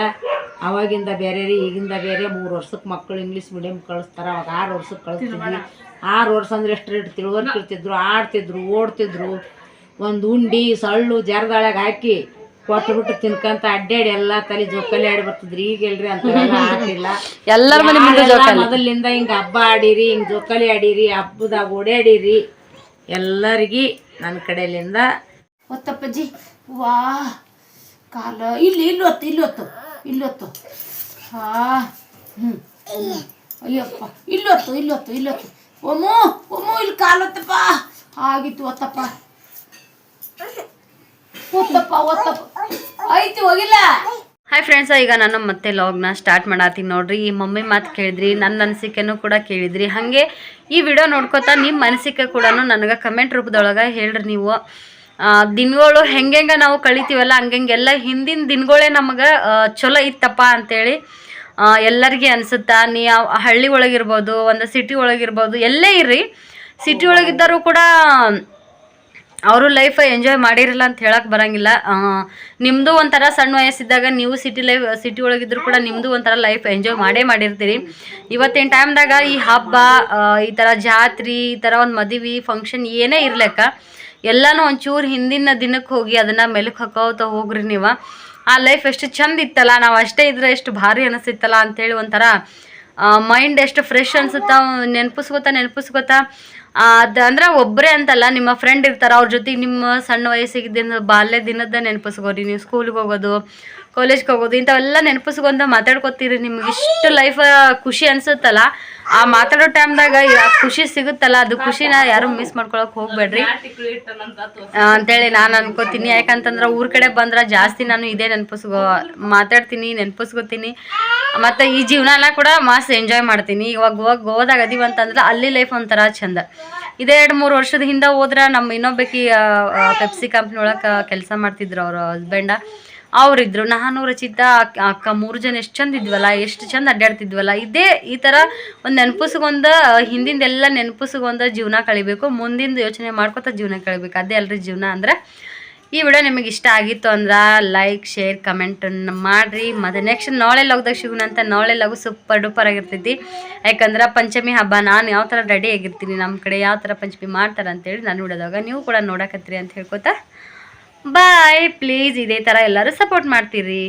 ಅವಾಗಿಂದ ಬೇರೆ ರೀ ಈಗಿಂದ ಬೇರೆ ಮೂರು ವರ್ಷಕ್ಕೆ ಮಕ್ಕಳು ಇಂಗ್ಲೀಷ್ ಮೀಡಿಯಮ್ ಕಳಿಸ್ತಾರೆ ಅವಾಗ ಆರು ವರ್ಷಕ್ಕೆ ಕಳಿಸ್ತಿದ್ವಿ. ಆರು ವರ್ಷ ಅಂದ್ರೆ ಎಷ್ಟು ರೇಟ್ ಇರ್ತಿದ್ರು ಆಡ್ತಿದ್ರು ಓಡ್ತಿದ್ರು. ಒಂದು ಉಂಡಿ ಸಳ್ಳು ಜರದಾಳಾಗ ಹಾಕಿ ಕೊಟ್ಬಿಟ್ಟು ತಿನ್ಕಂತ ಅಡ್ಡಾಡಿ ಎಲ್ಲ ತಲೆ ಜೋಕಾಲಿ ಆಡಿ ಬರ್ತಿದ್ರಿ. ಈಗ ಎಲ್ರಿ ಅಂತ ಆಗ್ತಿಲ್ಲ ಎಲ್ಲರ ಮನೆ ಮೊದಲಿಂದ ಹಿಂಗೆ ಹಬ್ಬ ಆಡಿರಿ ಹಿಂಗೆ ಜೋಕಾಲಿ ಆಡಿರಿ ಹಬ್ಬದಾಗ ಓಡಾಡಿರಿ ಎಲ್ಲರಿಗಿ ನನ್ನ ಕಡೆಯಿಂದ ಒತ್ತಪ್ಪಜ್ಜಿ ವಾ ಕಾಲ ಇಲ್ಲಿ ಇಲ್ಲಿ ಹೊತ್ತು ಇಲ್ಲಿ ಹೊತ್ತು ಇಲ್ಲಿ ಹೊತ್ತು. ಹಾ ಹ್ಞೂ ಅಯ್ಯಪ್ಪ ಇಲ್ಲಿ ಹೊತ್ತು ಇಲ್ಲಿ ಹೊತ್ತು ಇಲ್ಲಿ ಹೊತ್ತು. ಒಮ್ಮು ಒಮ್ಮು ಇಲ್ಲಿ ಕಾಲೊತ್ತಪ್ಪ ಆಗಿತ್ತು ಒತ್ತಪ್ಪ ಒತ್ತಪ್ಪ ಒತ್ತಪ್ಪ ಐತಿ ಹೋಗಿಲ್ಲ. ಹಾಯ್ ಫ್ರೆಂಡ್ಸ್ ಈಗ ನಾನು ಮತ್ತೆ ಲಾಗ್ನ ಸ್ಟಾರ್ಟ್ ಮಾಡತ್ತೀನಿ ನೋಡ್ರಿ. ಈ ಮಮ್ಮಿ ಮಾತು ಕೇಳಿದ್ರಿ ನನ್ನ ಅನಿಸಿಕೆನೂ ಕೂಡ ಕೇಳಿದ್ರಿ. ಹಾಗೆ ಈ ವಿಡಿಯೋ ನೋಡ್ಕೊತಾ ನಿಮ್ಮ ಅನಿಸಿಕೆ ಕೂಡ ನನಗೆ ಕಮೆಂಟ್ ರೂಪದೊಳಗೆ ಹೇಳ್ರಿ ನೀವು. ದಿನಗಳು ಹೆಂಗೆಂಗೆ ನಾವು ಕಳಿತೀವಲ್ಲ ಹಂಗೆಲ್ಲ ಹಿಂದಿನ ದಿನಗಳೇ ನಮಗೆ ಚಲೋ ಇತ್ತಪ್ಪ ಅಂತೇಳಿ ಎಲ್ಲರಿಗೆ ಅನಿಸುತ್ತಾ, ನೀ ಹಳ್ಳಿ ಒಳಗಿರ್ಬೋದು, ಒಂದು ಸಿಟಿ ಒಳಗಿರ್ಬೋದು, ಎಲ್ಲೇ ಇರ್ರಿ. ಸಿಟಿ ಒಳಗಿದ್ದರೂ ಕೂಡ ಅವರು ಲೈಫ್ ಎಂಜಾಯ್ ಮಾಡಿರಲ್ಲ ಅಂತ ಹೇಳಕ್ ಬರಂಗಿಲ್ಲ. ನಿಮ್ಮದು ಒಂಥರ ಸಣ್ಣ ವಯಸ್ಸಿದ್ದಾಗ ನೀವು ಸಿಟಿ ಲೈಫ್ ಸಿಟಿ ಒಳಗಿದ್ರು ಕೂಡ ನಿಮ್ದು ಒಂಥರ ಲೈಫ್ ಎಂಜಾಯ್ ಮಾಡೇ ಮಾಡಿರ್ತೀರಿ. ಇವತ್ತಿನ ಟೈಮ್ದಾಗ ಈ ಹಬ್ಬ ಈ ಥರ ಜಾತ್ರೆ, ಈ ಥರ ಒಂದು ಮದುವೆ ಫಂಕ್ಷನ್ ಏನೇ ಇರ್ಲಕ್ಕ ಎಲ್ಲಾನು ಒಂಚೂರು ಹಿಂದಿನ ದಿನಕ್ಕೆ ಹೋಗಿ ಅದನ್ನ ಮೆಲುಕು ಹಾಕೋತ ಹೋಗ್ರಿ ನೀವು. ಆ ಲೈಫ್ ಎಷ್ಟು ಚಂದ ಇತ್ತಲ್ಲ, ನಾವು ಅಷ್ಟೇ ಇದ್ರೆ ಎಷ್ಟು ಭಾರಿ ಅನಿಸ್ತಿತ್ತಲ್ಲ ಅಂತೇಳಿ ಒಂಥರ ಮೈಂಡ್ ಎಷ್ಟು ಫ್ರೆಶ್ ಅನಿಸುತ್ತಾ, ನೆನಪಿಸ್ಕೋತಾ ನೆನಪಿಸ್ಕೋತಾ ಅದು ಅಂದ್ರೆ ಒಬ್ಬರೇ ಅಂತಲ್ಲ, ನಿಮ್ಮ ಫ್ರೆಂಡ್ ಇರ್ತಾರೆ, ಅವ್ರ ಜೊತೆಗೆ ನಿಮ್ಮ ಸಣ್ಣ ವಯಸ್ಸಿಗೆ ದಿನ ಬಾಲ್ಯ ದಿನದ ನೆನಪಿಸ್ಕೋರಿ. ನೀವು ಸ್ಕೂಲ್ಗೆ ಹೋಗೋದು ಕಾಲೇಜ್ಗೆ ಹೋಗೋದು, ಇಂಥವೆಲ್ಲ ನೆನಪಿಸ್ಕೊಂತ ಮಾತಾಡ್ಕೋತೀರಿ. ನಿಮ್ಗೆ ಇಷ್ಟು ಲೈಫ್ ಖುಷಿ ಅನ್ಸುತ್ತಲ್ಲ? ಆ ಮಾತಾಡೋ ಟೈಮ್ದಾಗ ಖುಷಿ ಸಿಗುತ್ತಲ್ಲ? ಅದು ಖುಷಿನ ಯಾರು ಮಿಸ್ ಮಾಡ್ಕೊಳಕ್ ಹೋಗ್ಬೇಡ್ರಿ. ಅಂತೇಳಿ ನಾನು ಅನ್ಕೋತೀನಿ. ಯಾಕಂತಂದ್ರೆ ಊರ್ ಕಡೆ ಬಂದ್ರೆ ಜಾಸ್ತಿ ನಾನು ಇದೇ ನೆನಪಿಸ್ಕೋ, ಮಾತಾಡ್ತೀನಿ, ನೆನಪಿಸ್ಕೋತೀನಿ. ಮತ್ತೆ ಈ ಜೀವನನ ಕೂಡ ಮಸ್ತ್ ಎಂಜಾಯ್ ಮಾಡ್ತೀನಿ. ಇವಾಗ ಹೋಗಿ ಗೋವಾದಾಗ ಅದೀವಿ ಅಂತಂದ್ರೆ ಅಲ್ಲಿ ಲೈಫ್ ಒಂಥರ ಚಂದ. ಇದೇ ಎರಡು ಮೂರು ವರ್ಷದ ಹಿಂದೆ ಹೋದ್ರೆ ನಮ್ಮ ಇನ್ನೊಬ್ಬಕಿ ಪೆಪ್ಸಿ ಕಂಪ್ನಿ ಒಳಗೆ ಕೆಲಸ ಮಾಡ್ತಿದ್ರು ಅವ್ರ ಹಸ್ಬೆಂಡ ಅವ್ರಿದ್ರು. ನಾನು ರಚಿತ ಅಕ್ಕ- ಮೂರು ಜನ ಎಷ್ಟು ಚಂದ ಇದ್ವಲ್ಲ, ಎಷ್ಟು ಚಂದ ಅಡ್ಡಾಡ್ತಿದ್ವಲ್ಲ ಇದೇ ಈ ಥರ ಒಂದು ನೆನಪಿಸ್ಕೊಂಡ ಹಿಂದಿಂದೆಲ್ಲ ನೆನಪಿಸ್ಕೊಂಡ ಜೀವನ ಕಳಿಬೇಕು. ಮುಂದಿಂದ ಯೋಚನೆ ಮಾಡ್ಕೊತ ಜೀವನ ಕಳಿಬೇಕು. ಅದೇ ಅಲ್ರಿ ಜೀವನ ಅಂದ್ರೆ. ಈ ವಿಡಿಯೋ ನಿಮಗೆ ಇಷ್ಟ ಆಗಿತ್ತು ಅಂದ್ರೆ ಲೈಕ್, ಶೇರ್, ಕಮೆಂಟ್ ಮಾಡಿರಿ. ಮತ್ತು ನೆಕ್ಸ್ಟ್ ನಾಳೆ ಲಾಗ್ದಾಗ ಸಿಗೋಣ ಅಂತ ನಾಳೆ ಲಗು ಸೂಪರ್ ಡೂಪರ್ ಆಗಿರ್ತೈತಿ. ಯಾಕಂದ್ರೆ ಪಂಚಮಿ ಹಬ್ಬ, ನಾನು ಯಾವ ಥರ ರೆಡಿ ಆಗಿರ್ತೀನಿ ನಮ್ಮ ಕಡೆ ಯಾವ ಥರ ಪಂಚಮಿ ಮಾಡ್ತಾರೆ ಅಂತೇಳಿ ನಾನು ವಿಡಿಯೋದಾಗ ನೀವು ಕೂಡ ನೋಡಕತ್ತೀರಿ ಅಂತ ಹೇಳ್ಕೊತಾ ಬಾಯ್ ಪ್ಲೀಸ್ ಇದೇ ಥರ ಎಲ್ಲರೂ ಸಪೋರ್ಟ್ ಮಾಡ್ತೀರಿ.